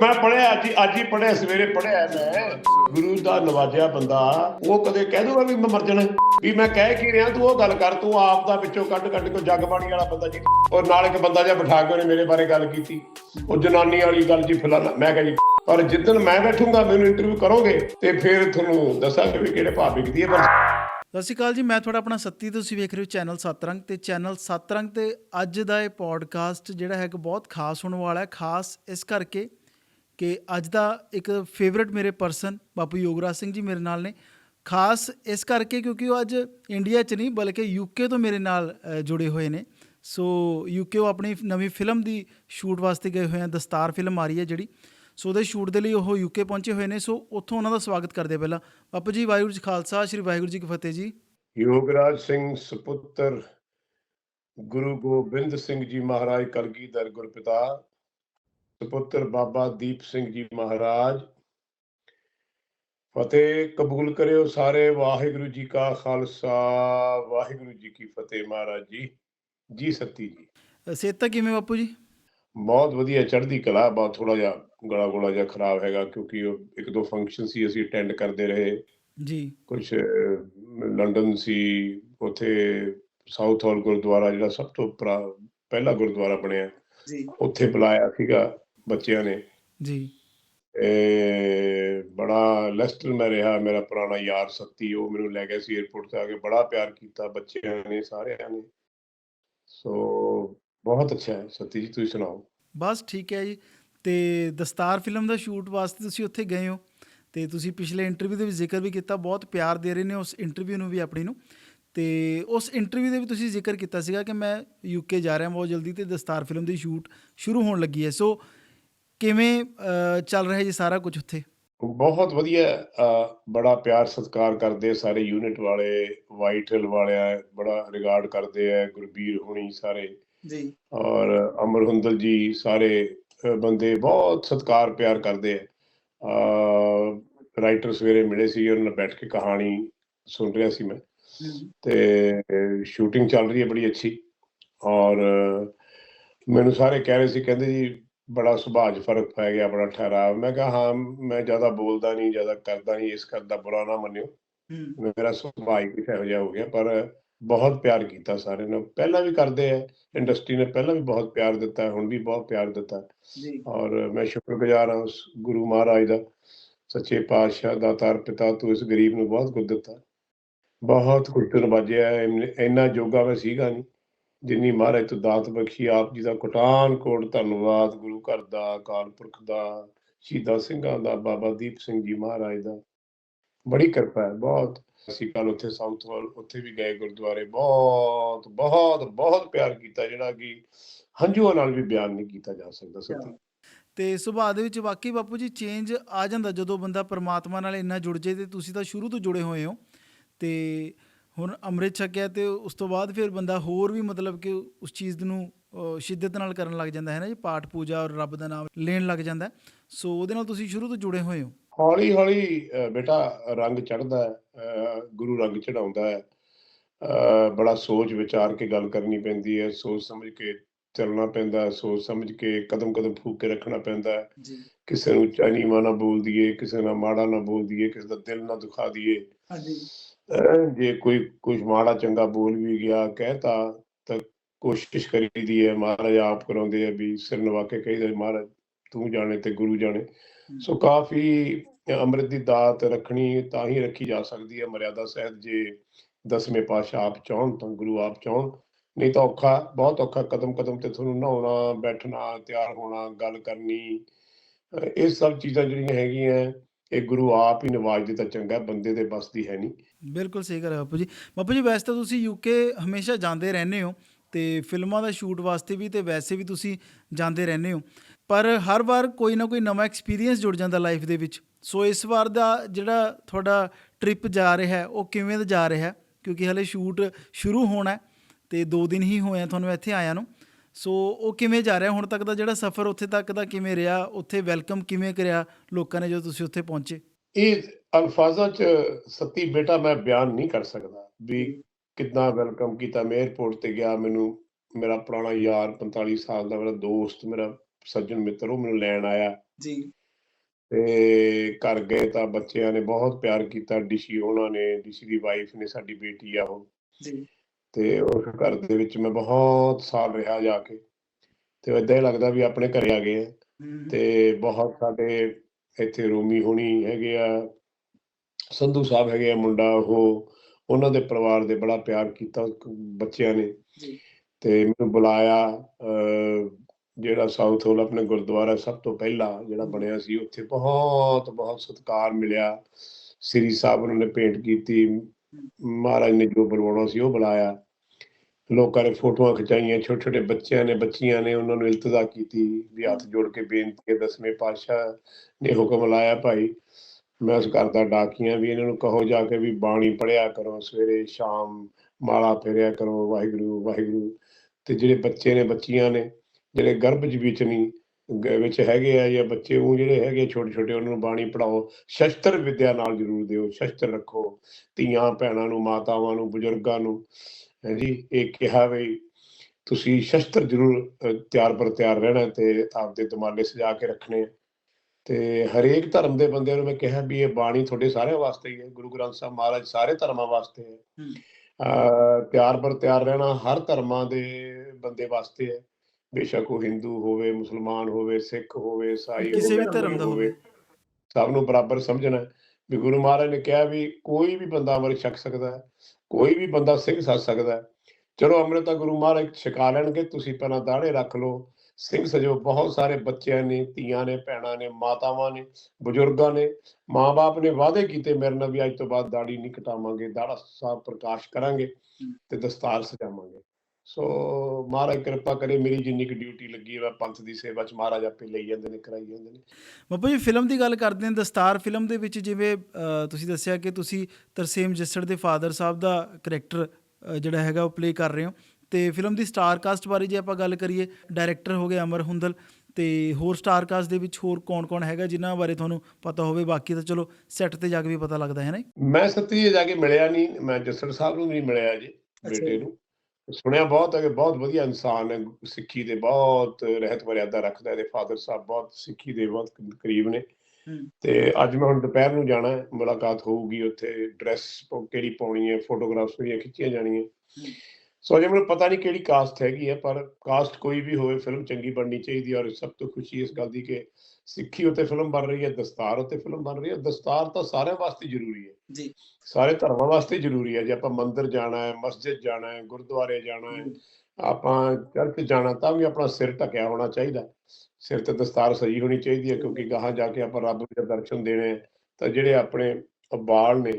ਮੈਂ ਪੜਿਆ ਅੱਜ ਅੱਜ ਹੀ ਪੜਿਆ ਸਵੇਰੇ ਪੜਿਆ ਮੈਂ। ਗੁਰੂ ਦਾ ਨਵਾਜਿਆ ਬੰਦਾ, ਉਹ ਕਦੇ ਕਹਿ ਦੂਗਾ ਵੀ ਮੈਂ ਮਰ ਜਾਣਾ। ਵੀ ਮੈਂ ਕਹਿ ਕੀ ਰਿਹਾ, ਤੂੰ ਉਹ ਗੱਲ ਕਰ, ਤੂੰ ਆਪ ਦਾ ਵਿੱਚੋਂ ਕੱਢ ਕੱਢ ਕੇ ਜੱਗ ਬਾਣੀ ਵਾਲਾ ਬੰਦਾ ਜੀ। ਔਰ ਨਾਲ ਇੱਕ ਬੰਦਾ ਜਿਹਾ ਬਿਠਾ ਕੇ ਉਹਨੇ ਮੇਰੇ ਬਾਰੇ ਗੱਲ ਕੀਤੀ। ਉਹ ਜਨਾਨੀ ਵਾਲੀ ਗੱਲ ਜੀ ਫਿਲਹਾਲ ਮੈਂ ਕਿਹਾ ਪਰ ਜਿੱਦਣ ਮੈਂ ਬੈਠੂੰਗਾ, ਮੈਨੂੰ ਇੰਟਰਵਿਊ ਕਰੋਗੇ ਤੇ ਫਿਰ ਤੁਹਾਨੂੰ ਦੱਸਾਂਗੇ ਵੀ ਕਿਹੜੇ ਭਾਅ ਵਿਕਦੀ ਹੈ ਪਰ ਸਤਿ ਸ਼੍ਰੀ ਅਕਾਲ ਜੀ, ਮੈਂ ਤੁਹਾਡਾ ਆਪਣਾ ਸੱਤੀ, ਤੁਸੀਂ ਵੇਖ ਰਹੇ ਹੋ ਚੈਨਲ ਸਤਰੰਗ ਤੇ ਚੈਨਲ ਸਤਰੰਗ ਤੇ ਅੱਜ ਦਾ ਇਹ ਪੋਡਕਾਸਟ ਜਿਹੜਾ ਹੈ ਕਿ ਬਹੁਤ ਖਾਸ ਹੋਣ ਵਾਲਾ ਹੈ, ਖਾਸ ਇਸ ਕਰਕੇ ਕਿ ਅੱਜ ਦਾ ਇੱਕ ਫੇਵਰਿਟ ਮੇਰੇ ਪਰਸਨ ਬਾਪੂ ਯੋਗਰਾਜ ਸਿੰਘ ਜੀ ਮੇਰੇ ਨਾਲ ਨੇ। ਖਾਸ ਇਸ ਕਰਕੇ ਕਿਉਂਕਿ ਉਹ ਅੱਜ ਇੰਡੀਆ 'ਚ ਨਹੀਂ, ਬਲਕਿ ਯੂਕੇ ਤੋਂ ਮੇਰੇ ਨਾਲ ਜੁੜੇ ਹੋਏ ਨੇ। ਸੋ ਯੂਕੇ ਉਹ ਆਪਣੀ ਨਵੀਂ ਫਿਲਮ ਦੀ ਸ਼ੂਟ ਵਾਸਤੇ ਗਏ ਹੋਏ ਆ ਦਸਤਾਰ ਫਿਲਮ ਆ ਰਹੀ ਹੈ ਜਿਹੜੀ। ਸੋ ਉਹਦੇ ਸ਼ੂਟ ਦੇ ਲਈ ਉਹ ਯੂਕੇ ਪਹੁੰਚੇ ਹੋਏ ਨੇ। ਸੋ ਉੱਥੋਂ ਉਹਨਾਂ ਦਾ ਸਵਾਗਤ ਕਰਦੇ ਪਹਿਲਾਂ। ਬਾਪੂ ਜੀ, ਵਾਹਿਗੁਰੂ ਜੀ ਖਾਲਸਾ, ਸ੍ਰੀ ਵਾਹਿਗੁਰੂ ਜੀ ਕੀ ਫਤਿਹ ਜੀ। ਯੋਗਰਾਜ ਸਿੰਘ ਸੁਪੁੱਤਰ ਗੁਰੂ ਗੋਬਿੰਦ ਸਿੰਘ ਜੀ ਮਹਾਰਾਜ ਕਲਗੀਧਰ ਗੁਰਪਿਤਾ ਸੁਪੁੱਤਰ ਬਾਬਾ ਦੀਪ ਸਿੰਘ ਜੀ ਮਹਾਰਾਜ। ਫਤਿਹ ਕਬੂਲ ਕਰਿਓ ਸਾਰੇ ਵਾਹਿਗੁਰੂ ਜੀ ਕਾ ਖਾਲਸਾ ਵਾਹਿਗੁਰੂ ਜੀ ਕੀ ਫਤਿਹ ਮਹਾਰਾਜ ਜੀ। ਜੀ ਸੱਤੀ ਜੀ। ਅ, ਸਿਹਤ ਤਾਂ ਕਿਵੇਂ ਬਾਪੂ ਜੀ? ਬਹੁਤ ਵਧੀਆ ਚੜ੍ਹਦੀ ਕਲਾ ਬਹੁਤ ਥੋੜਾ ਜਿਹਾ ਗਲਾ ਗੋਲਾ ਜਿਹਾ ਖਰਾਬ ਹੈਗਾ ਕਿਉਂਕਿ ਉਹ ਇੱਕ ਦੋ ਫੰਕਸ਼ਨ ਸੀ ਅਸੀਂ ਅਟੈਂਡ ਕਰਦੇ ਰਹੇ। ਜੀ। ਕੁਝ ਲੰਡਨ ਸੀ ਉਥੇ ਸਾਊਥ ਹਾਲ ਗੁਰਦੁਆਰਾ ਜਿਹੜਾ ਸਭ ਤੋਂ ਪਹਿਲਾ ਗੁਰਦੁਆਰਾ ਬਣਿਆ। ਜੀ। ਉੱਥੇ ਬੁਲਾਇਆ ਸੀਗਾ। ਬੱਚਿਆਂ ਨੇ। ਜੀ। ਇਹ ਬੜਾ ਲੈਸਟਰ ਮੈਂ ਰਿਹਾ ਮੇਰਾ ਪੁਰਾਣਾ ਯਾਰ ਸੱਤੀ ਉਹ ਮੈਨੂੰ ਲੈ ਗਿਆ ਸੀ 에어ਪੋਰਟ ਤੇ ਆ ਕੇ। ਬੜਾ ਪਿਆਰ ਕੀਤਾ ਬੱਚਿਆਂ ਨੇ ਸਾਰਿਆਂ ਨੇ। ਸੋ ਬਹੁਤ ਅੱਛਾ ਹੈ। ਸੱਤੀ ਜੀ ਤੁਸੀਂ ਸੁਣਾਓ। ਬਸ ਠੀਕ ਹੈ ਜੀ। ਤੇ ਦਸਤਾਰ ਫਿਲਮ ਦਾ ਸ਼ੂਟ ਵਾਸਤੇ ਤੁਸੀਂ ਉੱਥੇ ਗਏ ਹੋ। ਤੇ ਤੁਸੀਂ ਪਿਛਲੇ ਇੰਟਰਵਿਊ ਦੇ ਵਿੱਚ ਜ਼ਿਕਰ ਵੀ ਕੀਤਾ। ਬਹੁਤ ਪਿਆਰ ਦੇ ਰਹੇ ਨੇ ਉਸ ਇੰਟਰਵਿਊ ਨੂੰ ਵੀ ਆਪਣੀ ਨੂੰ। ਤੇ ਉਸ ਇੰਟਰਵਿਊ ਦੇ ਵੀ ਤੁਸੀਂ ਜ਼ਿਕਰ ਕੀਤਾ ਸੀਗਾ ਕਿ ਮੈਂ ਯੂਕੇ ਜਾ ਰਿਹਾ ਬਹੁਤ ਜਲਦੀ ਤੇ ਦਸਤਾਰ ਫਿਲਮ ਦੀ ਸ਼ੂਟ ਸ਼ੁਰੂ ਹੋਣ ਲੱਗੀ ਹੈ। ਸੋ ਕਿਵੇਂ ਚੱਲ ਰਿਹਾ ਜੀ ਸਾਰਾ ਕੁਝ ਉੱਥੇ? ਬਹੁਤ ਵਧੀਆ ਬੜਾ ਪਿਆਰ ਸਤਿਕਾਰ ਕਰਦੇ ਸਾਰੇ ਯੂਨਿਟ ਵਾਲੇ ਵਾਈਟ ਹਿੱਲ ਵਾਲਿਆ ਬੜਾ ਰਿਗਾਰਡ ਕਰਦੇ ਆ ਗੁਰਬੀਰ ਹੁਣੀ ਸਾਰੇ। ਜੀ। ਔਰ ਅਮਰ ਹੁੰਦਲ ਜੀ ਸਾਰੇ ਬੰਦੇ ਬਹੁਤ ਸਤਿਕਾਰ ਪਿਆਰ ਕਰਦੇ ਆ। ਰਾਈਟਰ ਸਵੇਰੇ ਮਿਲੇ ਸੀ ਉਹਨਾਂ ਨਾਲ ਬੈਠ ਕੇ ਕਹਾਣੀ ਸੁਣ ਰਿਹਾ ਸੀ ਮੈਂ। ਤੇ ਸ਼ੂਟਿੰਗ ਚੱਲ ਰਹੀ ਹੈ ਬੜੀ ਅੱਛੀ। ਔਰ ਮੈਨੂੰ ਸਾਰੇ ਕਹਿ ਰਹੇ ਸੀ ਕਹਿੰਦੇ ਜੀ ਬੜਾ ਸੁਭਾਅ 'ਚ ਫ਼ਰਕ ਪੈ ਗਿਆ ਬੜਾ ਠਹਿਰਾਵ। ਮੈਂ ਕਿਹਾ ਹਾਂ ਮੈਂ ਜ਼ਿਆਦਾ ਬੋਲਦਾ ਨਹੀਂ ਜ਼ਿਆਦਾ ਕਰਦਾ ਨਹੀਂ ਇਸ ਕਰਦਾ ਬੁਰਾ ਨਾ ਮੰਨਿਓ। ਮੇਰਾ ਸੁਭਾਅ ਹੀ ਇਹੋ ਜਿਹਾ ਹੋ ਗਿਆ ਪਰ ਬਹੁਤ ਪਿਆਰ ਕੀਤਾ ਸਾਰੇ ਨੇ। ਪਹਿਲਾਂ ਵੀ ਕਰਦੇ ਆ ਇੰਡਸਟਰੀ ਨੇ ਪਹਿਲਾਂ ਵੀ ਬਹੁਤ ਪਿਆਰ ਦਿੱਤਾ ਹੁਣ ਵੀ ਬਹੁਤ ਪਿਆਰ ਦਿੱਤਾ। ਜੀ। ਔਰ ਮੈਂ ਸ਼ੁਕਰਗੁਜ਼ਾਰ ਹਾਂ ਉਸ ਗੁਰੂ ਮਹਾਰਾਜ ਦਾ ਸੱਚੇ ਪਾਤਸ਼ਾਹ ਦਾਤਾਰ ਪਿਤਾ ਤੂੰ ਇਸ ਗਰੀਬ ਨੂੰ ਬਹੁਤ ਕੁਝ ਦਿੱਤਾ। ਬਹੁਤ ਕੁਝ ਇੰਨੇ- ਇੰਨਾ ਜੋਗਾ ਮੈਂ ਸੀਗਾ ਨਹੀਂ ਜਿੰਨੀ ਮਹਾਰਾਜ ਤੋਂ ਦਾਤ ਬਖਸ਼ੀ, ਆਪ ਜੀ ਦਾ ਕੋਟਾਨ ਕੋਟ ਧੰਨਵਾਦ, ਗੁਰੂ ਘਰ ਦਾ, ਅਕਾਲ ਪੁਰਖ ਦਾ, ਸ਼ਹੀਦਾਂ ਸਿੰਘਾਂ ਦਾ, ਬਾਬਾ ਦੀਪ ਸਿੰਘ ਜੀ ਮਹਾਰਾਜ ਦਾ। ਬੜੀ ਕਿਰਪਾ ਹੈ, ਬਹੁਤ। ਅਸੀਂ ਕੱਲ ਉੱਥੇ ਸਾਊਥ ਵਾਲ, ਉੱਥੇ ਵੀ ਗਏ ਗੁਰਦੁਆਰੇ, ਬਹੁਤ ਬਹੁਤ ਬਹੁਤ ਪਿਆਰ ਕੀਤਾ, ਜਿਹੜਾ ਕਿ ਹੰਝੂਆਂ ਨਾਲ ਵੀ ਬਿਆਨ ਨਹੀਂ ਕੀਤਾ ਜਾ ਸਕਦਾ ਸੱਚੀ ਤੇ ਸੁਭਾਅ ਦੇ ਵਿੱਚ ਵਾਕਈ ਬਾਪੂ ਜੀ ਚੇਂਜ ਆ ਜਾਂਦਾ ਜਦੋਂ ਬੰਦਾ ਪਰਮਾਤਮਾ ਨਾਲ ਇੰਨਾ ਜੁੜ ਜੇ ਤੇ ਤੁਸੀਂ ਤਾਂ ਸ਼ੁਰੂ ਤੋਂ ਜੁੜੇ ਹੋਏ ਹੋ। ਤੇ ਹੁਣ ਅੰਮ੍ਰਿਤ ਛਕਿਆ ਤੇ ਉਸ ਤੋਂ ਬਾਅਦ ਫਿਰ ਬੰਦਾ ਹੋਰ ਵੀ ਮਤਲਬ ਕਿ ਉਸ ਚੀਜ਼ ਨੂੰ ਸ਼ਿੱਦਤ ਨਾਲ ਕਰਨ ਲੱਗ ਜਾਂਦਾ ਹੈ ਨਾ ਜੀ ਪਾਠ ਪੂਜਾ ਔਰ ਰੱਬ ਦਾ ਨਾਮ ਲੈਣ ਲੱਗ ਜਾਂਦਾ। ਸੋ ਉਹਦੇ ਨਾਲ ਤੁਸੀਂ ਸ਼ੁਰੂ ਤੋਂ ਜੁੜੇ ਹੋਏ ਹੋ। ਹੌਲੀ ਹੌਲੀ ਬੇਟਾ ਰੰਗ ਚੜਦਾ ਹੈ ਗੁਰੂ ਰੰਗ ਚੜਾਉਂਦਾ ਹੈ। ਬੜਾ ਸੋਚ ਵਿਚਾਰ ਕੇ ਗੱਲ ਕਰਨੀ ਪੈਂਦੀ ਹੈ ਸੋਚ ਸਮਝ ਕੇ ਚੱਲਣਾ ਪੈਂਦਾ ਸੋਚ ਸਮਝ ਕੇ ਕਦਮ ਕਦਮ ਫੂਕ ਕੇ ਰੱਖਣਾ ਪੈਂਦਾ ਜੀ। ਕਿਸੇ ਨੂੰ ਉੱਚਾ ਨੀਵਾਂ ਨਾ ਬੋਲ ਦਈਏ ਕਿਸੇ ਨਾਲ ਮਾੜਾ ਨਾ ਬੋਲ ਦਈਏ ਕਿਸੇ ਦਾ ਦਿਲ ਨਾ ਦੁਖਾ ਦਈਏ। ਹਾਂਜੀ। ਜੇ ਕੋਈ ਕੁਝ ਮਾੜਾ ਚੰਗਾ ਬੋਲ ਵੀ ਗਿਆ ਕਹਿਤਾ ਤਾਂ ਕੋਸ਼ਿਸ਼ ਕਰੀਦੀ ਹੈ ਮਹਾਰਾਜ ਆਪ ਕਰਾਉਂਦੇ ਆ ਵੀ ਸਿਰ ਨਵਾ ਕੇ ਕਹੀਦਾ ਮਹਾਰਾਜ ਤੂੰ ਜਾਣੇ ਤੇ ਗੁਰੂ ਜਾਣੇ। ਸੋ ਕਾਫੀ ਅੰਮ੍ਰਿਤ ਦੀ ਦਾਤ ਰੱਖਣੀ ਤਾਂ ਹੀ ਰੱਖੀ ਜਾ ਸਕਦੀ ਹੈ ਮਰਿਆਦਾ ਸਹਿਤ ਜੇ ਦਸਵੇਂ ਪਾਤਸ਼ਾਹ ਆਪ ਚਾਹਣ ਤਾਂ ਗੁਰੂ ਆਪ ਚਾਹਣ। ਨਹੀਂ ਤਾਂ ਔਖਾ ਬਹੁਤ ਔਖਾ ਕਦਮ ਕਦਮ ਤੇ ਤੁਹਾਨੂੰ ਨਹਾਉਣਾ ਬੈਠਣਾ ਤਿਆਰ ਹੋਣਾ ਗੱਲ ਕਰਨੀ ਇਹ ਸਭ ਚੀਜ਼ਾਂ ਜਿਹੜੀਆਂ ਹੈਗੀਆਂ ਇਹ ਗੁਰੂ ਆਪ ਹੀ ਨਵਾਜ ਦਿੱਤਾ ਚੰਗਾ ਬੰਦੇ ਦੇ ਬਸ ਦੀ ਹੈ ਨਹੀਂ। ਬਿਲਕੁਲ ਸਹੀ ਗੱਲ ਹੈ ਬਾਪੂ ਜੀ। ਬਾਪੂ ਜੀ, ਵੈਸੇ ਤਾਂ ਤੁਸੀਂ ਯੂਕੇ ਹਮੇਸ਼ਾ ਜਾਂਦੇ ਰਹਿੰਦੇ ਹੋ ਤੇ ਫਿਲਮਾਂ ਦਾ ਸ਼ੂਟ ਵਾਸਤੇ ਵੀ ਤੇ ਵੈਸੇ ਵੀ ਤੁਸੀਂ ਜਾਂਦੇ ਰਹਿੰਦੇ ਹੋ। ਪਰ ਹਰ ਵਾਰ ਕੋਈ ਨਾ ਕੋਈ ਨਵਾਂ ਐਕਸਪੀਰੀਅੰਸ ਜੁੜ ਜਾਂਦਾ ਲਾਈਫ ਦੇ ਵਿੱਚ। ਸੋ ਇਸ ਵਾਰ ਦਾ ਜਿਹੜਾ ਤੁਹਾਡਾ ਟ੍ਰਿਪ ਜਾ ਰਿਹਾ ਹੈ, ਉਹ ਕਿਵੇਂ ਦਾ ਜਾ ਰਿਹਾ ਹੈ? ਕਿਉਂਕਿ ਹਲੇ ਸ਼ੂਟ ਸ਼ੁਰੂ ਹੋਣਾ ਹੈ ਤੇ 2 ਦਿਨ ਹੀ ਹੋਏ ਆ ਤੁਹਾਨੂੰ ਇੱਥੇ ਆਇਆ ਨੂੰ। ਸੋ ਉਹ ਕਿਵੇਂ ਜਾ ਰਿਹਾ? ਹੁਣ ਤੱਕ ਦਾ ਜਿਹੜਾ ਸਫ਼ਰ ਉੱਥੇ ਤੱਕ ਦਾ ਕਿਵੇਂ ਰਿਹਾ? ਉੱਥੇ ਵੈਲਕਮ ਕਿਵੇਂ ਕਰਿਆ ਲੋਕਾਂ ਨੇ ਜਦੋਂ ਤੁਸੀਂ ਉੱਥੇ ਪਹੁੰਚੇ? ਇਹ ਅਲਫਾਜ਼ਾਂ 'ਚ ਸੱਤੀ ਬੇਟਾ ਮੈਂ ਬਿਆਨ ਨਹੀਂ ਕਰ ਸਕਦਾ ਵੀ ਕਿੱਦਾਂ ਵੈਲਕਮ ਕੀਤਾ ਮੈਂ 에어ਪੋਰਟ ਤੇ ਗਿਆ ਮੈਨੂੰ ਮੇਰਾ ਪੁਰਾਣਾ ਯਾਰ 45 ਸਾਲ ਦਾ ਮੇਰਾ ਦੋਸਤ ਮੇਰਾ ਸੱਜਣ ਮਿੱਤਰ ਉਹ ਮੈਨੂੰ ਲੈਣ ਆਇਆ। ਜੀ। ਤੇ ਘਰ ਗਏ ਤਾਂ ਬੱਚਿਆਂ ਨੇ ਬਹੁਤ ਪਿਆਰ ਕੀਤਾ ਡਿਸ਼ੀ ਉਹਨਾਂ ਨੇ ਡਿਸ਼ੀ ਦੀ ਵਾਈਫ ਨੇ ਸਾਡੀ ਬੇਟੀ ਆ ਉਹ। ਜੀ। ਤੇ ਉਸ ਘਰ ਦੇ ਵਿੱਚ ਮੈਂ ਬਹੁਤ ਸਾਲ ਰਿਹਾ ਜਾ ਕੇ। ਤੇ ਏਦਾਂ ਹੀ ਲੱਗਦਾ ਵੀ ਆਪਣੇ ਘਰੇ ਆ ਗਏ ਆ। ਤੇ ਬਹੁਤ ਸਾਡੇ ਇੱਥੇ ਰੋਮੀ ਹੋਣੀ ਹੈਗੇ ਆ ਸੰਧੂ ਸਾਹਿਬ ਹੈਗੇ ਆ ਮੁੰਡਾ ਉਹ ਉਹਨਾਂ ਦੇ ਪਰਿਵਾਰ ਦੇ ਬੜਾ ਪਿਆਰ ਕੀਤਾ ਬੱਚਿਆਂ ਨੇ। ਤੇ ਮੈਨੂੰ ਬੁਲਾਇਆ ਜਿਹੜਾ ਸਾਊਥ ਹੋਲ ਆਪਣੇ ਗੁਰਦੁਆਰਾ ਸਭ ਤੋਂ ਪਹਿਲਾ ਜਿਹੜਾ ਬਣਿਆ ਸੀ ਉੱਥੇ ਬਹੁਤ ਬਹੁਤ ਸਤਿਕਾਰ ਮਿਲਿਆ। ਸ੍ਰੀ ਸਾਹਿਬ ਉਹਨਾਂ ਨੇ ਭੇਂਟ ਕੀਤੀ। ਮਹਾਰਾਜ ਨੇ ਜੋ ਬੁਲਾਉਣਾ ਸੀ ਉਹ ਬੁਲਾਇਆ ਲੋਕਾਂ ਨੇ ਫੋਟੋਆਂ ਖਿਚਾਈਆਂ ਛੋਟੇ ਛੋਟੇ ਬੱਚਿਆਂ ਨੇ ਬੱਚੀਆਂ ਨੇ ਉਹਨਾਂ ਨੂੰ ਇਲਤਜਾ ਕੀਤੀ ਵੀ ਹੱਥ ਜੋੜ ਕੇ ਬੇਨਤੀ ਹੈ ਦਸਵੇਂ ਪਾਤਸ਼ਾਹ ਨੇ ਹੁਕਮ ਲਾਇਆ ਭਾਈ। ਮੈਂ ਉਸ ਕਰਦਾ ਡਾਕੀਆਂ ਵੀ ਇਹਨਾਂ ਨੂੰ ਕਹੋ ਜਾ ਕੇ ਵੀ ਬਾਣੀ ਪੜਿਆ ਕਰੋ, ਸਵੇਰੇ, ਸ਼ਾਮ ਮਾਲਾ ਫੇਰਿਆ ਕਰੋ, ਵਾਹਿਗੁਰੂ ਵਾਹਿਗੁਰੂ। ਤੇ ਜਿਹੜੇ ਬੱਚੇ ਨੇ, ਬੱਚੀਆਂ ਨੇ, ਜਿਹੜੇ ਗਰਭ ਚ ਵਿੱਚ ਨਹੀਂ ਵਿੱਚ ਹੈਗੇ ਆ ਜਾਂ ਬੱਚੇ ਉਹ ਜਿਹੜੇ ਹੈਗੇ ਛੋਟੇ ਛੋਟੇ ਉਹਨਾਂ ਨੂੰ ਬਾਣੀ ਪੜਾਓ ਸ਼ਸਤਰ ਵਿਦਿਆ ਨਾਲ ਜ਼ਰੂਰ ਦਿਓ, ਸ਼ਸਤਰ ਰੱਖੋ। ਧੀਆਂ, ਭੈਣਾਂ ਨੂੰ, ਮਾਤਾਵਾਂ ਨੂੰ, ਬਜ਼ੁਰਗਾਂ ਨੂੰ, ਹੈ ਜੀ, ਇਹ ਕਿਹਾ ਵੀ ਤੁਸੀਂ ਸ਼ਸਤਰ ਜ਼ਰੂਰ ਤਿਆਰ ਪਰ ਤਿਆਰ ਰਹਿਣਾ ਤੇ ਆਪਦੇ ਦਿਮਾਲੇ ਸਜਾ ਕੇ ਰੱਖਣੇ ਆ। ਤੇ ਹਰੇਕ ਧਰਮ ਦੇ ਬੰਦਿਆਂ ਨੂੰ ਮੈਂ ਕਿਹਾ ਵੀ ਇਹ ਬਾਣੀ ਤੁਹਾਡੇ ਸਾਰਿਆਂ ਵਾਸਤੇ ਹੀ ਹੈ। ਗੁਰੂ ਗ੍ਰੰਥ ਸਾਹਿਬ ਮਹਾਰਾਜ ਸਾਰੇ ਧਰਮਾਂ ਵਾਸਤੇ ਹੈ। ਤਿਆਰ ਪਰ ਤਿਆਰ ਰਹਿਣਾ ਹਰ ਧਰਮਾਂ ਦੇ ਬੰਦੇ ਵਾਸਤੇ ਹੈ। ਬੇਸ਼ੱਕ ਉਹ ਹਿੰਦੂ ਹੋਵੇ ਮੁਸਲਮਾਨ ਹੋਵੇ ਸਿੱਖ ਹੋਵੇ ਈਸਾਈ ਕਿਸੇ ਵੀ ਹੋਵੇ, ਧਰਮ ਦਾ ਹੋਵੇ। ਸਭ ਨੂੰ ਬਰਾਬਰ ਸਮਝਣਾ ਵੀ ਗੁਰੂ ਮਹਾਰਾਜ ਨੇ ਕਿਹਾ ਵੀ ਕੋਈ ਵੀ ਬੰਦਾ ਅੰਮ੍ਰਿਤ ਛਕ ਸਕਦਾ ਹੈ ਕੋਈ ਵੀ ਬੰਦਾ ਸਿੰਘ ਸੱਜ ਸਕਦਾ ਹੈ। ਚਲੋ ਅੰਮ੍ਰਿਤ ਗੁਰੂ ਮਹਾਰਾਜ ਛਕਾ ਲੈਣਗੇ ਤੁਸੀਂ ਪਹਿਲਾਂ ਦਾੜੇ ਰੱਖ ਲਓ। ਸਿੰਘ ਸਜੋ, ਬਹੁਤ ਸਾਰੇ ਬੱਚਿਆਂ ਨੇ, ਧੀਆਂ ਨੇ, ਭੈਣਾਂ ਨੇ, ਮਾਤਾਵਾਂ ਨੇ, ਬਜ਼ੁਰਗਾਂ ਨੇ ਮਾਪੇ ਨੇ ਵਾਅਦੇ ਕੀਤੇ, ਮੇਰੇ ਨਾਲ ਵੀ ਅੱਜ ਤੋਂ ਬਾਅਦ ਦਾੜੀ ਨਹੀਂ ਕਟਾਵਾਂਗੇ, ਦਾੜਾ ਸਾਹਿਬ ਪ੍ਰਕਾਸ਼ ਕਰਾਂਗੇ ਤੇ ਦਸਤਾਰ ਸਜਾਵਾਂਗੇ। ਸੋ ਮਹਾਰਾਜ ਕਿਰਪਾ ਕਰੇ, ਮੇਰੀ ਜਿੰਨੀ ਕੁ ਡਿਊਟੀ ਲੱਗੀ ਹੈ ਮੈਂ ਪੰਥ ਦੀ ਸੇਵਾ ਚ ਮਹਾਰਾਜ ਆਪੇ ਲਈ ਜਾਂਦੇ ਨੇ, ਕਰਾਈ ਜਾਂਦੇ ਨੇ। ਬਾਬਾ ਜੀ, ਫਿਲਮ ਦੀ ਗੱਲ ਕਰਦੇ ਹਾਂ, ਦਸਤਾਰ ਫਿਲਮ ਦੇ ਵਿੱਚ ਜਿਵੇਂ ਤੁਸੀਂ ਦੱਸਿਆ ਕਿ ਤੁਸੀਂ ਤਰਸੇਮ ਜੱਸੜ ਦੇ ਫਾਦਰ ਸਾਹਿਬ ਦਾ ਕਰੈਕਟਰ ਜਿਹੜਾ ਹੈਗਾ ਉਹ ਪਲੇ ਕਰ ਰਹੇ ਹੋ। ਤੇ ਫਿਲਮ ਦੀ ਸਟਾਰ ਕਾਸਟ ਬਾਰੇ ਜੇ ਆਪਾਂ ਗੱਲ ਕਰੀਏ ਡਾਇਰੈਕਟਰ ਹੋ ਗਏ ਅਮਰ ਹੁੰਦਲ ਤੇ ਹੋਰ ਸਟਾਰ ਕਾਸਟ ਦੇ ਵਿੱਚ ਹੋਰ ਕੌਣ-ਕੌਣ ਹੈਗਾ ਜਿਨ੍ਹਾਂ ਬਾਰੇ ਤੁਹਾਨੂੰ ਪਤਾ ਹੋਵੇ ਬਾਕੀ ਤਾਂ ਚਲੋ ਸੈੱਟ ਤੇ ਜਾ ਕੇ ਵੀ ਪਤਾ ਲੱਗਦਾ ਹੈ ਨਾ? ਮੈਂ ਸੱਤੀ ਜਾ ਕੇ ਮਿਲਿਆ ਨਹੀਂ ਮੈਂ ਜੱਸੜ ਸਾਹਿਬ ਨੂੰ ਵੀ ਨਹੀਂ ਮਿਲਿਆ ਜੀ ਬੇਟੇ। ਨੂੰ ਸੁਣਿਆ ਬਹੁਤ ਹੈ ਕਿ ਬਹੁਤ ਵਧੀਆ ਇਨਸਾਨ ਹੈ ਸਿੱਖੀ ਦੇ ਬਹੁਤ ਰਹਿਤ ਮਰਿਆਦਾ ਰੱਖਦਾ ਇਹਦੇ ਫਾਦਰ ਸਾਹਿਬ ਬਹੁਤ ਸਿੱਖੀ ਦੇ ਬਹੁਤ ਕਰੀਬ ਨੇ ਤੇ ਅੱਜ ਮੈਂ ਹੁਣ ਦੁਪਹਿਰ ਨੂੰ ਜਾਣਾ ਹੈ ਮੁਲਾਕਾਤ ਹੋਊਗੀ ਉੱਥੇ ਡਰੈਸ ਕਿਹੜੀ ਪਾਉਣੀ ਹੈ ਫੋਟੋਗ੍ਰਾਫਸ ਵੀ ਖਿੱਚੀਆਂ ਜਾਣੀਆਂ। ਸੋ ਜੇ ਮੈਨੂੰ ਪਤਾ ਨਹੀਂ ਕਿਹੜੀ ਕਾਸਟ ਹੈਗੀ ਹੈ ਪਰ ਕਾਸਟ ਕੋਈ ਵੀ ਹੋਵੇ ਫਿਲਮ ਚੰਗੀ ਬਣਨੀ ਚਾਹੀਦੀ ਔਰ ਸਭ ਤੋਂ ਖੁਸ਼ੀ ਇਸ ਗੱਲ ਦੀ ਕਿ ਸਿੱਖੀ ਉੱਤੇ ਫਿਲਮ ਬਣ ਰਹੀ ਹੈ ਦਸਤਾਰ ਉੱਤੇ ਫਿਲਮ ਬਣ ਰਹੀ ਹੈ ਦਸਤਾਰ ਤਾਂ ਸਾਰਿਆਂ ਵਾਸਤੇ ਜ਼ਰੂਰੀ ਹੈ। ਜੀ। ਸਾਰੇ ਧਰਮਾਂ ਵਾਸਤੇ ਜ਼ਰੂਰੀ ਹੈ ਜੇ ਆਪਾਂ ਮੰਦਿਰ ਜਾਣਾ ਹੈ ਮਸਜਿਦ ਜਾਣਾ ਹੈ ਗੁਰਦੁਆਰੇ ਜਾਣਾ ਹੈ ਆਪਾਂ ਚਰਚ ਜਾਣਾ ਤਾਂ ਵੀ ਆਪਣਾ ਸਿਰ ਢੱਕਿਆ ਹੋਣਾ ਚਾਹੀਦਾ। ਸਿਰ ਤੇ ਦਸਤਾਰ ਸਹੀ ਹੋਣੀ ਚਾਹੀਦੀ ਹੈ ਕਿਉਂਕਿ ਗਾਹਾਂ ਜਾ ਕੇ ਆਪਾਂ ਰੱਬ ਦੇ ਦਰਸ਼ਨ ਦੇਣੇ ਤਾਂ ਜਿਹੜੇ ਆਪਣੇ ਬਾਲ ਨੇ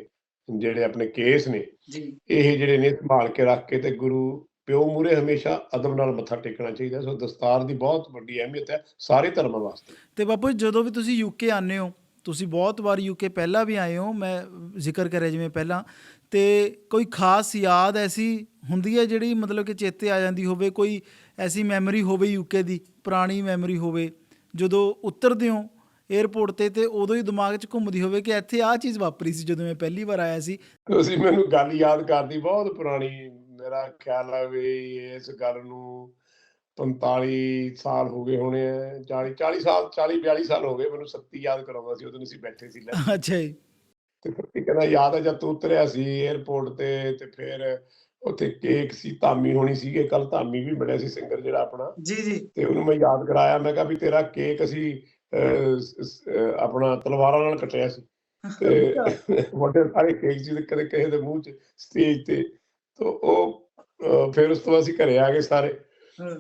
ਜਿਹੜੇ ਆਪਣੇ ਕੇਸ ਨੇ ਜੀ। ਇਹ ਜਿਹੜੇ ਨੇ ਸੰਭਾਲ ਕੇ ਰੱਖ ਕੇ ਤੇ ਗੁਰੂ ਪਿਓ ਮੂਰੇ ਹਮੇਸ਼ਾ ਅਦਬ ਨਾਲ ਮੱਥਾ ਟੇਕਣਾ ਚਾਹੀਦਾ ਸੋ ਦਸਤਾਰ ਦੀ ਬਹੁਤ ਵੱਡੀ ਅਹਿਮੀਅਤ ਹੈ ਸਾਰੇ ਧਰਮਾਂ ਵਾਸਤੇ। ਤੇ ਬਾਪੂ ਜੀ, ਜਦੋਂ ਵੀ ਤੁਸੀਂ ਯੂਕੇ ਆਉਂਦੇ ਹੋ ਤੁਸੀਂ ਬਹੁਤ ਵਾਰ ਯੂਕੇ ਪਹਿਲਾਂ ਵੀ ਆਏ ਹੋ ਮੈਂ ਜ਼ਿਕਰ ਕਰਿਆ ਜਿਵੇਂ ਪਹਿਲਾਂ ਤੇ ਕੋਈ ਖਾਸ ਯਾਦ ਐਸੀ ਹੁੰਦੀ ਹੈ ਜਿਹੜੀ ਮਤਲਬ ਕਿ ਚੇਤੇ ਆ ਜਾਂਦੀ ਹੋਵੇ ਕੋਈ ਐਸੀ ਮੈਮਰੀ ਹੋਵੇ ਯੂਕੇ ਦੀ ਪੁਰਾਣੀ ਮੈਮਰੀ ਹੋਵੇ ਜਦੋਂ ਉਤਰਦੇ ਹੋ 에ਅਰਪੋਰਟ ਤੇ ਤੇ ਉਦੋਂ ਹੀ ਦਿਮਾਗ 'ਚ ਘੁੰਮਦੀ ਹੋਵੇ ਕਿ ਇੱਥੇ ਆਹ ਚੀਜ਼ ਵਾਪਰੀ ਸੀ ਜਦੋਂ ਮੈਂ ਪਹਿਲੀ ਵਾਰ ਆਇਆ ਸੀ। ਤੁਸੀਂ ਮੈਨੂੰ ਗੱਲ ਯਾਦ ਕਰਦੀ ਬਹੁਤ ਪੁਰਾਣੀ ਮੇਰਾ ਖਿਆਲ ਹੈ ਵੀ ਇਸ ਗੱਲ ਨੂੰ 45 ਸਾਲ ਹੋ ਗਏ ਹੋਣੇ ਆ 40 40 ਸਾਲ 40 42 ਸਾਲ ਹੋ ਗਏ ਮੈਨੂੰ ਸੱਤੀ ਯਾਦ ਕਰਾਉਂਦਾ ਸੀ ਉਦੋਂ ਅਸੀਂ ਬੈਠੇ ਸੀ ਲੈ। ਅੱਛਾ ਜੀ। ਤੇ ਸੱਤੀ ਕਹਿੰਦਾ ਯਾਦ ਹੈ ਜਦ ਤੂੰ ਉਤਰਿਆ ਸੀ 에ਅਰਪੋਰਟ ਤੇ ਤੇ ਫਿਰ ਉੱਥੇ ਕੇਕ ਸੀ ਧਾਮੀ ਹੋਣੀ ਸੀਗੇ ਕੱਲ ਧਾਮੀ ਵੀ ਮਿਲਿਆ ਸੀ ਸਿੰਗਰ ਜਿਹੜਾ ਆਪਣਾ। ਜੀ ਜੀ। ਤੇ ਉਹਨੂੰ ਮੈਂ ਯਾਦ ਕਰਾਇਆ ਮੈਂ ਕਿਹਾ ਵੀ ਤੇਰਾ ਕੇਕ ਅਸੀਂ ਸ- ਸ- ਆਪਣਾ ਤਲਵਾਰਾਂ ਨਾਲ ਕੱਟਿਆ ਸੀ। ਤੇ ਵੱਡੇ ਸਾਰੇ ਕੇਕ ਸੀ ਤੇ ਕਦੇ ਕਿਸੇ ਦੇ ਮੂੰਹ 'ਚ ਸਟੇਜ ਤੇ। ਤੋ ਉਹ ਫਿਰ ਉਸ ਤੋਂ ਬਾਅਦ ਅਸੀਂ ਘਰੇ ਆ ਗਏ ਸਾਰੇ।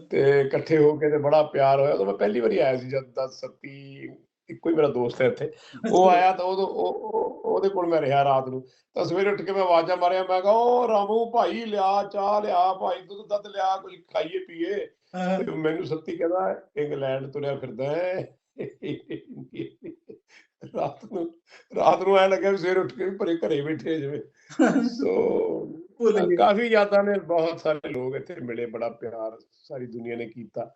ਤੇ ਇਕੱਠੇ ਹੋ ਕੇ ਤੇ ਬੜਾ ਪਿਆਰ ਹੋਇਆ। ਉਦੋਂ ਮੈਂ ਪਹਿਲੀ ਵਾਰੀ ਆਇਆ ਸੀ ਜਦ 10 ਸੱਤੀ ਇੱਕੋ ਹੀ ਮੇਰਾ ਦੋਸਤ ਹੈ ਇੱਥੇ। ਉਹ ਆਇਆ ਤਾਂ ਉਦੋਂ ਉਹ ਉਹ- ਉਹਦੇ ਕੋਲ ਮੈਂ ਰਿਹਾ ਰਾਤ ਨੂੰ। ਤਾਂ ਸਵੇਰੇ ਉੱਠ ਕੇ ਮੈਂ ਆਵਾਜ਼ਾਂ ਮਾਰਿਆ। ਮੈਂ ਕਿਹਾ ਓ ਰਾਮੂ ਭਾਈ ਲਿਆ ਚਾਹ ਲਿਆ ਭਾਈ ਦੁੱਧ ਦੱਧ ਲਿਆ ਕੁਝ ਖਾਈਏ ਪੀਏ? ਤੇ ਮੈਨੂੰ ਸੱਤੀ ਕਹਿੰਦਾ ਇੰਗਲੈਂਡ ਤੁਰਿਆ ਫਿਰਦਾ ਹੈ। ਰਾਤ ਨੂੰ ਰਾਤ ਨੂੰ ਐ ਲੱਗਿਆ ਵੀ ਸਵੇਰੇ ਉੱਠ ਕੇ ਵੀ ਭਰੇ ਘਰੇ ਬੈਠੇ ਜਿਵੇਂ। ਸੋ। ਕਾਫੀ ਯਾਦਾਂ ਨੇ ਬਹੁਤ ਸਾਰੇ ਲੋਕ ਇੱਥੇ ਮਿਲੇ ਬੜਾ ਪਿਆਰ ਸਾਰੀ ਦੁਨੀਆ ਨੇ ਕੀਤਾ।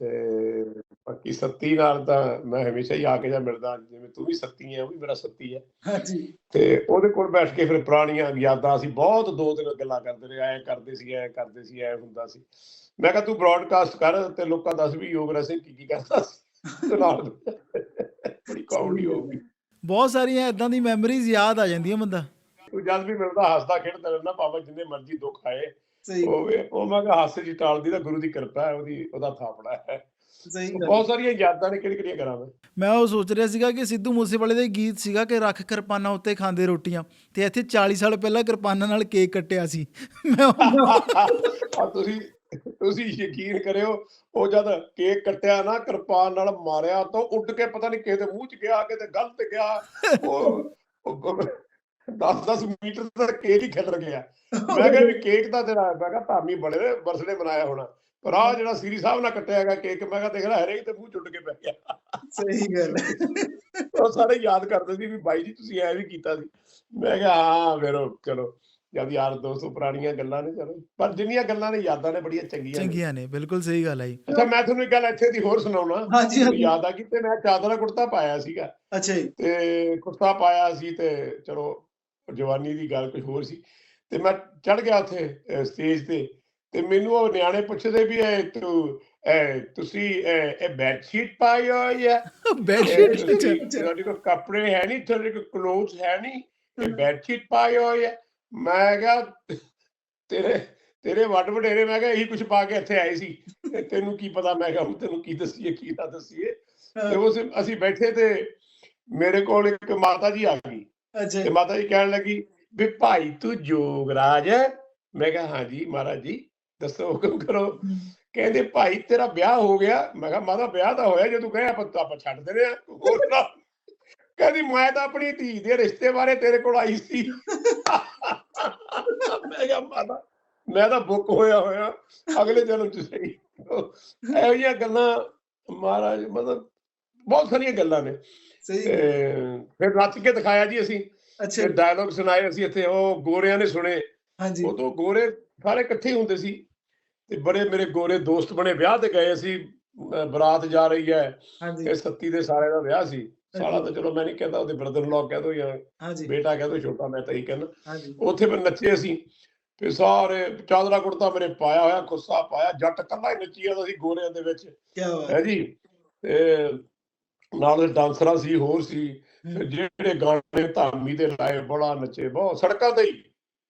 ਤੇ ਬਾਕੀ ਸੱਤੀ ਨਾਲ ਤਾਂ ਮੈਂ ਹਮੇਸ਼ਾ ਹੀ ਆ ਕੇ ਜਾਂ ਮਿਲਦਾ ਜਿਵੇਂ ਤੂੰ ਵੀ ਸੱਤੀ ਹੈ ਉਹ ਵੀ ਮੇਰਾ ਸੱਤੀ ਹੈ ਹਾਂ ਜੀ ਤੇ ਉਹਦੇ ਕੋਲ ਬੈਠ ਕੇ ਫਿਰ ਪੁਰਾਣੀਆਂ ਯਾਦਾਂ ਅਸੀਂ ਬਹੁਤ ਦੋ ਦਿਨ ਗੱਲਾਂ ਕਰਦੇ ਰਹੇ ਐ ਕਰਦੇ ਸੀ ਐ ਕਰਦੇ ਸੀ ਐ ਹੁੰਦਾ ਸੀ। ਮੈਂ ਕਿਹਾ ਤੂੰ ਬ੍ਰੌਡਕਾਸਟ ਕਰ ਤੇ ਲੋਕਾਂ ਦੱਸ ਵੀ ਯੋਗ ਰਸਿੰਗ ਕੀ ਕੀ ਕਰਦਾ ਸੀ? ਬੜੀ ਕਾਮੇਡੀ ਬਹੁਤ ਸਾਰੀਆਂ ਇਦਾਂ ਦੀ ਮੈਮਰੀਜ਼ ਯਾਦ ਆ ਜਾਂਦੀਆਂ ਬੰਦਾ। ਤੂੰ ਜਦ ਵੀ ਮਿਲਦਾ ਹੱਸਦਾ ਖੇਡਦਾ ਰਹਿੰਦਾ ਭਾਵੇਂ ਜਿੰਨੇ ਮਰਜ਼ੀ ਦੁੱਖ ਆਏ ਸਹੀ ਹੋਵੇ ਉਹ ਮੈਂ ਕਿਹਾ ਹਾਸੇ ਜੀ ਟਾਲਦੀ ਤਾਂ ਗੁਰੂ ਦੀ ਕਿਰਪਾ ਹੈ ਉਹਦੀ ਉਹਦਾ ਥਾਪੜਾ ਹੈ। ਸਹੀ ਬਹੁਤ ਸਾਰੀਆਂ ਯਾਦਾਂ ਨੇ ਕਿਹੜੀ ਕਿਹੜੀਆਂ ਕਰਾਂ ਮੈਂ ਮੈਂ ਉਹ ਸੋਚ ਰਿਹਾ ਸੀਗਾ ਕਿ ਸਿੱਧੂ ਮੂਸੇਵਾਲੇ ਦਾ ਗੀਤ ਸੀਗਾ ਕਿ ਰੱਖ ਕਿਰਪਾਨਾਂ ਉੱਤੇ ਖਾਂਦੇ ਰੋਟੀਆਂ ਤੇ ਇੱਥੇ 40 ਸਾਲ ਪਹਿਲਾਂ ਕਿਰਪਾਨਾਂ ਨਾਲ ਕੇਕ ਕੱਟਿਆ ਸੀ। ਮੈਂ ਤੁਸੀਂ ਤੁਸੀਂ ਯਕੀਨ ਕਰਿਓ ਉਹ ਜਦ ਕੇਕ ਕੱਟਿਆ ਨਾ ਕਿਰਪਾਨ ਨਾਲ ਮਾਰਿਆ ਤਾਂ ਉੱਡ ਕੇ ਪਤਾ ਨਹੀਂ ਕਿਸੇ ਦੇ ਮੂੰਹ 'ਚ ਗਿਆ ਕਿਤੇ ਗਲਤ ਗਿਆ। ਉਹ 10-10 ਮੀਟਰ ਦਾ ਕੇਕ ਹੀ ਖਿਲਰ ਗਿਆ। ਮੈਂ ਕਿਹਾ ਵੀ ਕੇਕ ਤਾਂ ਤੇਰਾ ਮੈਂ ਕਿਹਾ ਧਾਮੀ ਬੜੇ ਨੇ ਬਰਥਡੇ ਮਨਾਇਆ ਹੋਣਾ। ਪਰ ਆ ਜਿਹੜਾ ਸੀਰੀ ਸਾਹਿਬ ਨਾਲ ਕੱਟਿਆ ਹੈਗਾ ਕੇਕ ਮੈਂ ਕਿਹਾ ਦੇਖ ਲੈ ਹਰੇਕ ਤੇ ਮੂੰਹ ਚੁੱਟ ਕੇ ਪੈ ਗਿਆ। ਸਹੀ ਗੱਲ। ਉਹ ਸਾਰੇ ਯਾਦ ਕਰਦੇ ਸੀ ਵੀ ਬਾਈ ਜੀ ਤੁਸੀਂ ਐ ਵੀ ਕੀਤਾ ਸੀ। ਮੈਂ ਕਿਹਾ ਹਾਂ ਫਿਰ ਚਲੋ। ਜਦ ਯਾਰ ਦੋਸਤੋ ਪੁਰਾਣੀਆਂ ਗੱਲਾਂ ਨੇ ਚਲੋ। ਪਰ ਜਿੰਨੀਆਂ ਗੱਲਾਂ ਨੇ ਯਾਦਾਂ ਨੇ ਬੜੀਆਂ ਚੰਗੀਆਂ ਨੇ। ਚੰਗੀਆਂ ਨੇ ਬਿਲਕੁਲ ਸਹੀ ਗੱਲ ਹੈ ਜੀ। ਅੱਛਾ ਮੈਂ ਤੁਹਾਨੂੰ ਇੱਕ ਗੱਲ ਇੱਥੇ ਦੀ ਹੋਰ ਸੁਣਾਉਣਾ। ਹਾਂਜੀ। ਯਾਦ ਆ ਕਿ ਤੇ ਮੈਂ ਚਾਦਰਾ ਕੁੜਤਾ ਪਾਇਆ ਸੀਗਾ। ਅੱਛਾ ਜੀ। ਤੇ ਕੁੜਤਾ ਪਾਇਆ ਸੀ ਤੇ ਚਲੋ ਜਵਾਨੀ ਦੀ ਗੱਲ ਕੁਝ ਹੋਰ ਸੀ। ਤੇ ਮੈਂ ਚੜ ਗਿਆ ਉੱਥੇ ਸਟੇਜ ਤੇ। ਤੇ ਮੈਨੂੰ ਉਹ ਨਿਆਣੇ ਪੁੱਛਦੇ ਵੀ ਇਹ ਤੂੰ ਤੁਸੀਂ ਇਹ ਬੈੱਡ ਸ਼ੀਟ ਪਾਈ ਹੋਈ ਹੈ? ਬੈਡ ਸ਼ੀਟ ਤੁਹਾਡੇ ਕੋਲ ਕੱਪੜੇ ਹੈ ਨਹੀਂ ਤੁਹਾਡੇ ਕੋਲ ਕਲੋਥਸ ਹੈ ਨਹੀਂ। ਇਹ ਬੈੱਡ ਸ਼ੀਟ ਪਾਈ ਹੋਈ ਹੈ। ਮੈਂ ਕਿਹਾ ਤੇਰੇ ਤੇਰੇ ਵੱਡ ਵਡੇਰੇ ਮੈਂ ਕਿਹਾ ਇਹੀ ਕੁਝ ਪਾ ਕੇ ਇੱਥੇ ਆਏ ਸੀ। ਤੈਨੂੰ ਕੀ ਪਤਾ ਮੈਂ ਕਿਹਾ ਤੈਨੂੰ ਕੀ ਦੱਸੀਏ ਕੀ ਨਾ ਦੱਸੀਏ। ਤੇ ਉਸ ਅਸੀਂ ਬੈਠੇ ਤੇ ਮੇਰੇ ਕੋਲ ਇੱਕ ਮਾਤਾ ਜੀ ਆ ਗਈ। ਅੱਛਾ ਤੇ ਮਾਤਾ ਜੀ ਕਹਿਣ ਲੱਗੀ ਵੀ ਭਾਈ ਤੂੰ ਜੋਗਰਾਜ ਹੈ ਮੈਂ ਕਿਹਾ ਹਾਂਜੀ ਮਹਾਰਾਜ ਜੀ ਦੱਸੋ ਹੁਕਮ ਕਰੋ। ਕਹਿੰਦੇ ਭਾਈ ਤੇਰਾ ਵਿਆਹ ਹੋ ਗਿਆ। ਮੈਂ ਕਿਹਾ ਮਾਤਾ ਵਿਆਹ ਤਾਂ ਹੋਇਆ ਜੇ ਤੂੰ ਕਹੇ ਆਪਾਂ ਤਾਂ ਆਪਾਂ ਛੱਡ ਦੇਣੇ ਆ ਹੋਰ ਨਾ। ਕਹਿੰਦੀ ਮੈਂ ਤਾਂ ਆਪਣੀ ਧੀ ਦੇ ਰਿਸ਼ਤੇ ਬਾਰੇ ਤੇਰੇ ਕੋਲ ਆਈ ਸੀ। ਮੈਂ ਕਿਹਾ ਮਾਤਾ ਮੈਂ ਤਾਂ ਬੁੱਕ ਹੋਇਆ ਹੋਇਆ ਅਗਲੇ ਜਨਮ ਚ ਸਹੀ। ਇਹੋ ਜਿਹੀਆਂ ਗੱਲਾਂ ਮਹਾਰਾਜ ਮਤਲਬ ਬਹੁਤ ਸਾਰੀਆਂ ਗੱਲਾਂ ਨੇ। ਸਹੀ ਤੇ ਫਿਰ ਨੱਚ ਕੇ ਦਿਖਾਇਆ ਜੀ ਅਸੀਂ। ਅੱਛਾ। ਤੇ ਡਾਇਲੌਗ ਸੁਣਾਏ ਅਸੀਂ ਇੱਥੇ ਉਹ ਗੋਰਿਆਂ ਨੇ ਸੁਣੇ। ਹਾਂਜੀ। ਉਦੋਂ ਗੋਰੇ ਸਾਰੇ ਇਕੱਠੇ ਹੁੰਦੇ ਸੀ। ਤੇ ਬੜੇ ਮੇਰੇ ਗੋਰੇ ਦੋਸਤ ਬਣੇ ਵਿਆਹ ਤੇ ਗਏ ਅਸੀਂ ਬਰਾਤ ਜਾ ਰਹੀ ਹੈ। ਹਾਂਜੀ। ਇਹ ਸੱਤੀ ਦੇ ਸਾਰੇ ਦਾ ਵਿਆਹ ਸੀ। ਸਾਲਾ ਤਾਂ ਚਲੋ ਮੈਂ ਨਹੀਂ ਕਹਿੰਦਾ ਉਹਦੇ ਬ੍ਰਦਰ ਲੋ ਕਹਿ ਦੋ ਜਾਂ ਹਾਂਜੀ। ਬੇਟਾ ਕਹਿ ਦੋ ਛੋਟਾ ਮੈਂ ਤਾਂ ਹੀ ਕਹਿੰਦਾ। ਉੱਥੇ ਫਿਰ ਨੱਚੇ ਅਸੀਂ ਤੇ ਸਾਰੇ ਚਾਦਰਾ ਕੁੜਤਾ ਮੇਰੇ ਪਾਇਆ ਹੋਇਆ ਖੁੱਸਾ ਪਾਇਆ ਜੱਟ ਕੱਲਾ ਹੀ ਨੱਚੀ ਜਾਂਦਾ ਸੀ ਗੋਰਿਆਂ ਦੇ ਵਿੱਚ। ਕੀ ਬਾਤ। ਹੈ ਜੀ? ਤੇ ਨਾਲ ਡਾਂਸਰਾਂ ਸੀ ਹੋਰ ਸੀ। ਜਿਹੜੇ ਗਾਣੇ ਧਾਮੀ ਦੇ ਲਾਏ ਬੜਾ ਨੱਚੇ ਬਹੁਤ ਸੜਕਾਂ ਤੇ ਹੀ।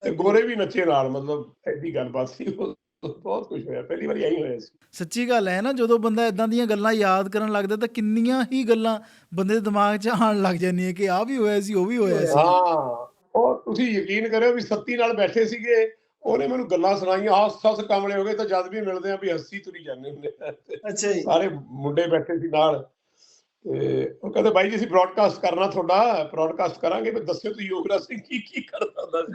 ਤੇ ਗੋਰੇ ਵੀ ਨੱਚੇ ਨਾਲ ਮਤਲਬ ਐਡੀ ਗੱਲਬਾਤ ਸੀ। ਉਹ ਬਹੁਤ ਕੁਝ ਹੋਇਆ ਪਹਿਲੀ ਵਾਰੀ ਆਈ ਹੋਇਆ ਸੀ। ਸੱਚੀ ਗੱਲ ਹੈ ਨਾ ਜਦੋਂ ਬੰਦਾ ਇਦਾਂ ਦੀਆਂ ਗੱਲਾਂ ਯਾਦ ਕਰਨ ਲੱਗਦਾ ਤਾਂ ਕਿੰਨੀਆਂ ਹੀ ਗੱਲਾਂ ਬੰਦੇ ਦੇ ਦਿਮਾਗ 'ਚ ਆਉਣ ਲੱਗ ਜਾਂਦੀਆਂ ਕਿ ਆ ਵੀ ਹੋਇਆ ਸੀ ਉਹ ਵੀ ਹੋਇਆ ਸੀ। ਹਾਂ ਉਹ ਤੁਸੀਂ ਯਕੀਨ ਕਰਿਓ ਵੀ ਸੱਤੀ ਨਾਲ ਬੈਠੇ ਸੀਗੇ ਉਹਨੇ ਮੈਨੂੰ ਗੱਲਾਂ ਸੁਣਾਈਆਂ ਹੱਸ ਹੱਸ ਕਾਮਲੇ ਹੋ ਗਏ ਤਾਂ ਜਦ ਵੀ ਮਿਲਦੇ ਆ ਵੀ ਹੱਸੀ ਤੁਰੀ ਜਾਂਦੇ ਹੁੰਦੇ। ਅੱਛਾ ਜੀ। ਸਾਰੇ ਮੁੰਡੇ ਬੈਠੇ ਸੀ ਨਾਲ ਤੇ ਉਹ ਕਹਿੰਦੇ ਬਾਈ ਜੀ ਅਸੀਂ ਬ੍ਰਾਡਕਾਸਟ ਕਰਨਾ ਤੁਹਾਡਾ ਬ੍ਰਾਡਕਾਸਟ ਕਰਾਂਗੇ ਵੀ ਦੱਸਿਓ ਤੁਸੀਂ ਯੋਗਰਾਜ ਸਿੰਘ ਕੀ ਕੀ ਕਰਦਾ ਹੁੰਦਾ ਸੀ?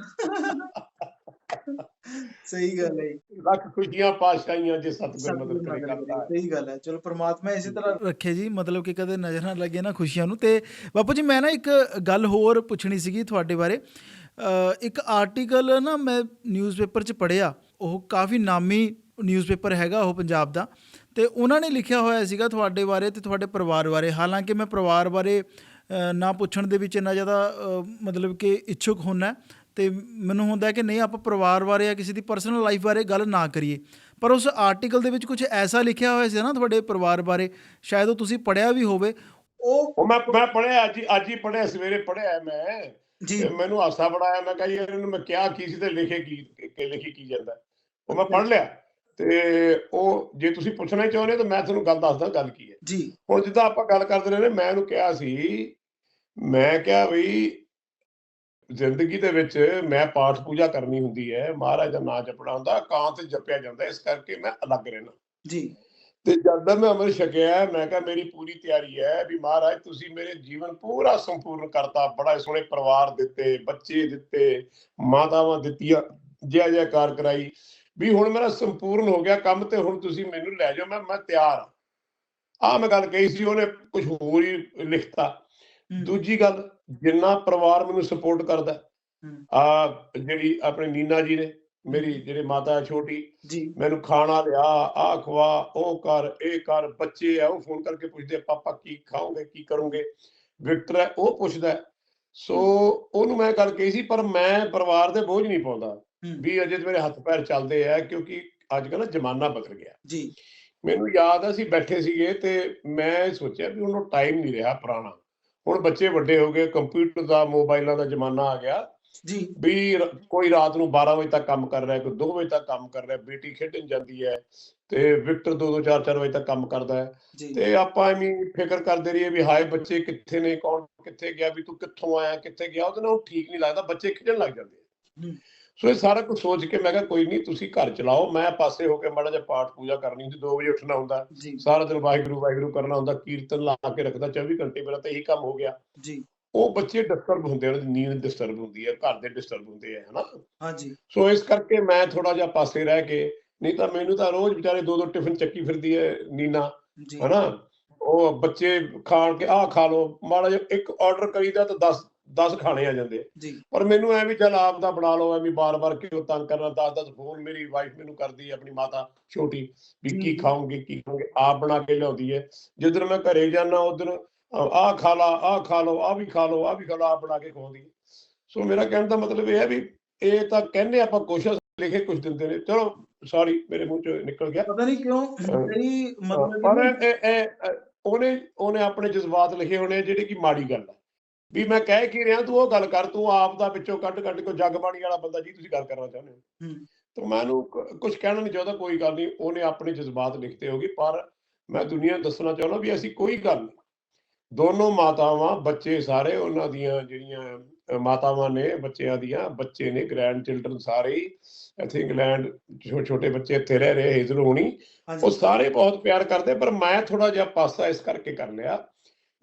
ਸਹੀ ਗੱਲ ਹੈ। ਲੱਖ ਖੁਸ਼ੀਆਂ ਪਾਸ਼ਾਈਆਂ ਜੇ ਸਤਿਗੁਰ ਮਦਦ ਕਰੇ ਕਰਦਾ ਕਰੇ, ਸਹੀ ਗੱਲ ਹੈ। ਚਲੋ ਪ੍ਰਮਾਤਮਾ ਇਸੇ ਤਰ੍ਹਾਂ ਰੱਖੇ ਜੀ ਮਤਲਬ ਕਿ ਕਦੇ ਨਜ਼ਰ ਨਾ ਲੱਗੇ ਨਾ ਖੁਸ਼ੀਆਂ ਨੂੰ। ਤੇ ਬਾਪੂ ਜੀ ਮੈਂ ਨਾ ਇੱਕ ਗੱਲ ਹੋਰ ਪੁੱਛਣੀ ਸੀਗੀ ਤੁਹਾਡੇ ਬਾਰੇ। ਇੱਕ ਆਰਟੀਕਲ ਨਾ ਮੈਂ ਨਿਊਜ਼ਪੇਪਰ 'ਚ ਪੜ੍ਹਿਆ। ਉਹ ਕਾਫੀ ਨਾਮੀ ਨਿਊਜ਼ਪੇਪਰ ਹੈਗਾ ਉਹ ਪੰਜਾਬ ਦਾ। ਤੇ ਉਹਨਾਂ ਨੇ ਲਿਖਿਆ ਹੋਇਆ ਸੀਗਾ ਤੁਹਾਡੇ ਬਾਰੇ ਤੇ ਤੁਹਾਡੇ ਪਰਿਵਾਰ ਬਾਰੇ। ਹਾਲਾਂਕਿ ਮੈਂ ਪਰਿਵਾਰ ਬਾਰੇ ਨਾ ਪੁੱਛਣ ਦੇ ਵਿੱਚ ਇੰਨਾ ਜ਼ਿਆਦਾ ਮਤਲਬ ਕਿ ਇੱਛੁਕ ਹੁੰਨਾ। ਤੇ ਮੈਨੂੰ ਹੁੰਦਾ ਕਿ ਨਹੀਂ ਆਪਾਂ ਪਰਿਵਾਰ ਬਾਰੇ ਜਾਂ ਕਿਸੇ ਦੀ ਪਰਸਨਲ ਲਾਈਫ ਬਾਰੇ ਗੱਲ ਨਾ ਕਰੀਏ। ਪਰ ਉਸ ਆਰਟੀਕਲ ਦੇ ਵਿੱਚ ਕੁਝ ਐਸਾ ਲਿਖਿਆ ਹੋਇਆ ਸੀ ਨਾ ਤੁਹਾਡੇ ਪਰਿਵਾਰ ਬਾਰੇ ਸ਼ਾਇਦ ਉਹ ਤੁਸੀਂ ਪੜ੍ਹਿਆ ਵੀ ਹੋਵੇ। ਉਹ ਮੈਂ ਮੈਂ ਪੜਿਆ ਅੱਜ ਅੱਜ ਹੀ ਪੜਿਆ ਸਵੇਰੇ ਪੜਿਆ ਮੈਂ। ਜੀ। ਮੈਨੂੰ ਹਾਸਾ ਬੜਾਇਆ ਮੈਂ ਕਿਹਾ ਯਾਰ ਇਹਨੂੰ ਮੈਂ ਕਿਹਾ ਕੀ ਸੀ ਤੇ ਲਿਖੇ ਕੀ ਕਿ ਲਿਖੀ ਕੀ ਜਾਂਦਾ। ਉਹ ਮੈਂ ਪੜ ਲਿਆ। ਤੇ ਉਹ ਜੇ ਤੁਸੀਂ ਪੁੱਛਣਾ ਹੀ ਚਾਹੁੰਦੇ ਤਾਂ ਮੈਂ ਤੁਹਾਨੂੰ ਗੱਲ ਦੱਸਦਾ ਗੱਲ ਕੀ ਹੈ। ਜੀ। ਹੁਣ ਜਿੱਦਾਂ ਆਪਾਂ ਗੱਲ ਕਰਦੇ ਰਹੇ ਨੇ ਮੈਂ ਉਹਨੂੰ ਕਿਹਾ ਸੀ ਮੈਂ ਕਿਹਾ ਵੀ ਜ਼ਿੰਦਗੀ ਦੇ ਵਿੱਚ ਮੈਂ ਪਾਠ ਪੂਜਾ ਕਰਨੀ ਹੁੰਦੀ ਹੈ ਮਹਾਰਾਜ ਦਾ ਨਾਮ ਜਪਣਾ ਹੁੰਦਾ ਕਾਂ ਤੇ ਜਪਿਆ ਜਾਂਦਾ ਇਸ ਕਰਕੇ ਮੈਂ ਅਲੱਗ ਰਹਿਣਾ ਜੀ। ਤੇ ਜਦ ਮੈਂ ਅੰਮ੍ਰਿਤ ਛਕਿਆ ਮੈਂ ਕਿਹਾ ਮੇਰੀ ਪੂਰੀ ਤਿਆਰੀ ਹੈ ਵੀ ਮਹਾਰਾਜ ਤੁਸੀਂ ਮੇਰੇ ਜੀਵਨ ਪੂਰਾ ਸੰਪੂਰਨ ਕਰਤਾ ਬੜਾ ਸੋਹਣੇ ਪਰਿਵਾਰ ਦਿੱਤੇ ਬੱਚੇ ਦਿੱਤੇ ਮਾਤਾਵਾਂ ਦਿੱਤੀਆਂ ਜੈ ਜੈਕਾਰ ਕਰਾਈ ਵੀ ਹੁਣ ਮੇਰਾ ਸੰਪੂਰਨ ਹੋ ਗਿਆ ਕੰਮ ਤੇ ਹੁਣ ਤੁਸੀਂ ਮੈਨੂੰ ਲੈ ਜਾਓ ਮੈਂ ਮੈਂ ਤਿਆਰ ਆ ਆ ਮੈਂ ਗੱਲ ਕਹੀ ਸੀ ਉਹਨੇ ਕੁਝ ਹੋਰ ਹੀ ਲਿਖਤਾ। ਦੂਜੀ ਗੱਲ ਜਿੰਨਾ ਪਰਿਵਾਰ ਮੈਨੂੰ ਸਪੋਰਟ ਕਰਦਾ ਆ ਜਿਹੜੀ ਆਪਣੇ ਨੀਨਾ ਜੀ ਨੇ ਮੇਰੀ ਜਿਹੜੇ ਮਾਤਾ ਛੋਟੀ ਜੀ। ਮੈਨੂੰ ਖਾਣਾ ਲਿਆ ਆ ਖਵਾ ਉਹ ਕਰ ਇਹ ਕਰ ਬੱਚੇ ਆ ਉਹ ਫੋਨ ਕਰਕੇ ਪੁੱਛਦੇ ਪਾਪਾ ਕੀ ਖਾਓਗੇ ਕੀ ਕਰੋਗੇ? ਵਿਕਟਰ ਹੈ ਉਹ ਪੁੱਛਦਾ। ਸੋ ਉਹਨੂੰ ਮੈਂ ਗੱਲ ਕਹੀ ਸੀ ਪਰ ਮੈਂ ਪਰਿਵਾਰ ਦੇ ਬੋਝ ਨਹੀਂ ਪਾਉਂਦਾ ਵੀ ਅਜੇ ਤੇ ਮੇਰੇ ਹੱਥ ਪੈਰ ਚੱਲਦੇ ਆ ਕਿਉਂਕਿ ਅੱਜ ਕੱਲ੍ਹ ਜ਼ਮਾਨਾ ਬਦਲ ਗਿਆ। ਜੀ। ਮੈਨੂੰ ਯਾਦ ਆ ਅਸੀਂ ਬੈਠੇ ਸੀਗੇ ਤੇ ਮੈਂ ਸੋਚਿਆ ਵੀ ਉਹਨੂੰ ਟਾਈਮ ਨਹੀਂ ਰਿਹਾ ਪੁਰਾਣਾ। ਹੁਣ ਬੱਚੇ ਵੱਡੇ ਹੋ ਗਏ ਕੰਪਿਊਟਰ ਦਾ ਮੋਬਾਈਲਾਂ ਦਾ ਜ਼ਮਾਨਾ ਆ ਗਿਆ। ਜੀ। ਵੀ ਕੋਈ ਰਾਤ ਨੂੰ 12 ਵਜੇ ਤੱਕ ਕੰਮ ਕਰ ਰਿਹਾ ਕੋਈ 2 ਵਜੇ ਤੱਕ ਕੰਮ ਕਰ ਰਿਹਾ ਬੇਟੀ ਖੇਡਣ ਜਾਂਦੀ ਹੈ ਤੇ ਵਿਕਟਰ 2-2 4-4 ਵਜੇ ਤੱਕ ਕੰਮ ਕਰਦਾ ਹੈ। ਤੇ ਆਪਾਂ ਐਵੇਂ ਫਿਕਰ ਕਰਦੇ ਰਹੀਏ ਵੀ ਹਾਏ ਬੱਚੇ ਕਿੱਥੇ ਨੇ ਕੌਣ ਕਿੱਥੇ ਗਿਆ ਵੀ ਤੂੰ ਕਿੱਥੋਂ ਆਇਆ ਕਿੱਥੇ ਗਿਆ ਉਹਦੇ ਨਾਲ ਠੀਕ ਨਹੀਂ ਲੱਗਦਾ ਬੱਚੇ ਖੇਡਣ ਲੱਗ ਜਾਂਦੇ ਆ। ਸੋ ਇਹ ਸਾਰਾ ਕੁਝ ਸੋਚ ਕੇ ਮੈਂ ਕਿਹਾ ਕੋਈ ਨਹੀਂ ਤੁਸੀਂ ਘਰ ਚਲਾਓ। ਮੈਂ ਪਾਸੇ ਹੋ ਕੇ ਮਾੜਾ ਜਿਹਾ ਪਾਠ ਪੂਜਾ ਕਰਨੀ ਹੁੰਦੀ 2 ਵਜੇ ਉੱਠਣਾ ਹੁੰਦਾ। ਸਾਰਾ ਦਿਨ ਵਾਹਿਗੁਰੂ ਵਾਹਿਗੁਰੂ ਕਰਨਾ ਹੁੰਦਾ ਕੀਰਤਨ ਲਾ ਕੇ ਰੱਖਦਾ 24 ਘੰਟੇ ਮੇਰਾ ਤਾਂ ਇਹੀ ਕੰਮ ਹੋ ਗਿਆ। ਜੀ। ਉਹ ਬੱਚੇ ਡਿਸਟਰਬ ਹੁੰਦੇ ਉਹਨਾਂ ਦੀ ਨੀਂਦ ਡਿਸਟਰਬ ਹੁੰਦੀ ਹੈ ਘਰ ਦੇ ਡਿਸਟਰਬ ਹੁੰਦੇ ਆ ਹਨਾ? ਹਾਂਜੀ ਸੋ ਇਸ ਕਰਕੇ ਮੈਂ ਥੋੜਾ ਜਿਹਾ ਪਾਸੇ ਰਹਿ ਕੇ ਨਹੀਂ ਤਾਂ ਮੈਨੂੰ ਤਾਂ ਰੋਜ਼ ਵਿਚਾਰੇ ਦੋ ਦੋ ਟਿਫਿਨ ਚੱਕੀ ਫਿਰਦੀ ਹੈ ਨੀਨਾ ਹਨਾ? ਉਹ ਬੱਚੇ ਖਾਣ ਕੇ ਆਹ ਖਾ ਲਓ ਮਾੜਾ ਜਿਹਾ ਇੱਕ ਆਰਡਰ ਕਰੀਦਾ ਤਾਂ 10 10 ਖਾਣੇ ਆ ਜਾਂਦੇ ਆ। ਪਰ ਮੈਨੂੰ ਐ ਵੀ ਚੱਲ ਆਪ ਦਾ ਬਣਾ ਲਓ ਐਵੇਂ ਬਾਰ-ਬਾਰ ਕਿਉਂ ਤੰਗ ਕਰਨਾ? 10-10 ਫੋਨ ਮੇਰੀ ਵਾਈਫ ਮੈਨੂੰ ਕਰਦੀ ਆਪਣੀ ਮਾਤਾ ਛੋਟੀ ਵੀ ਕੀ ਜੀ। ਖਾਓਗੇ ਕੀ ਖਾਓਗੇ? ਆਪ ਬਣਾ ਕੇ ਲਿਆਉਂਦੀ ਹੈ ਜਿੱਧਰ ਮੈਂ ਘਰੇ ਜਾਣਾ ਉਧਰ ਆਹ ਖਾ ਲਾ ਆਹ ਖਾ ਲਓ ਆਹ ਵੀ ਖਾ ਲਓ ਆਹ ਵੀ ਖਾ ਲਓ ਆਪ ਬਣਾ ਕੇ ਖਵਾਉਂਦੀ ਸੋ ਮੇਰਾ ਕਹਿਣ ਦਾ ਮਤਲਬ ਇਹ ਹੈ ਵੀ ਇਹ ਤਾਂ ਕਹਿੰਦੇ ਆਪਾਂ ਕੋਸ਼ਿਸ਼ ਲਿਖੇ ਕੁਝ ਦਿੰਦੇ ਨੇ ਚਲੋ ਸੌਰੀ ਮੇਰੇ ਮੂੰਹ ਚੋਂ ਨਿਕਲ ਗਿਆ। ਪਤਾ ਨਹੀਂ ਕਿਉਂ ਮੇਰੀ ਮਤਲਬ ਪਰ ਇਹ ਉਹਨੇ ਉਹਨੇ ਆਪਣੇ ਜਜ਼ਬਾਤ ਲਿਖੇ ਹੋਣੇ ਆ ਜਿਹੜੇ ਕਿ ਮਾੜੀ ਗੱਲ ਹੈ ਵੀ ਮੈਂ ਕਹਿ ਕੀ ਰਿਹਾ ਤੂੰ ਉਹ ਗੱਲ ਕਰ ਤੂੰ ਆਪ ਦਾ ਵਿੱਚੋਂ ਕੱਢ ਕੱਢ ਕੇ ਜਗਬਾਣੀ ਵਾਲਾ ਬੰਦਾ ਜੀ ਤੁਸੀਂ ਗੱਲ ਕਰਨਾ ਚਾਹੁੰਦੇ ਹੋ। ਤਾਂ ਮੈਂ ਉਹਨੂੰ ਕੁਝ ਕਹਿਣਾ ਨਹੀਂ ਚਾਹੁੰਦਾ ਕੋਈ ਗੱਲ ਨਹੀਂ ਉਹਨੇ ਆਪਣੇ ਜਜ਼ਬਾਤ ਲਿਖਤੇ ਹੋਗੇ ਪਰ ਮੈਂ ਦੁਨੀਆ ਨੂੰ ਦੱਸਣਾ ਚਾਹੁੰਦਾ ਵੀ ਅਸੀਂ ਕੋਈ ਗੱਲ ਨਹੀਂ ਦੋਨੋਂ ਮਾਤਾਵਾਂ ਬੱਚੇ ਸਾਰੇ ਉਹਨਾਂ ਦੀਆਂ ਜਿਹੜੀਆਂ ਮਾਤਾਵਾਂ ਨੇ ਬੱਚਿਆਂ ਦੀਆਂ ਬੱਚੇ ਨੇ ਗ੍ਰੈਂਡ ਚਿਲਡਰਨ ਸਾਰੇ ਇੱਥੇ ਇੰਗਲੈਂਡ ਛੋਟੇ ਬੱਚੇ ਇੱਥੇ ਰਹਿ ਰਹੇ ਹੇਜ਼ਲ ਹੋਣੀ। ਉਹ ਸਾਰੇ ਬਹੁਤ ਪਿਆਰ ਕਰਦੇ ਪਰ ਮੈਂ ਥੋੜਾ ਜਿਹਾ ਪਾਸਾ ਇਸ ਕਰਕੇ ਕਰ ਲਿਆ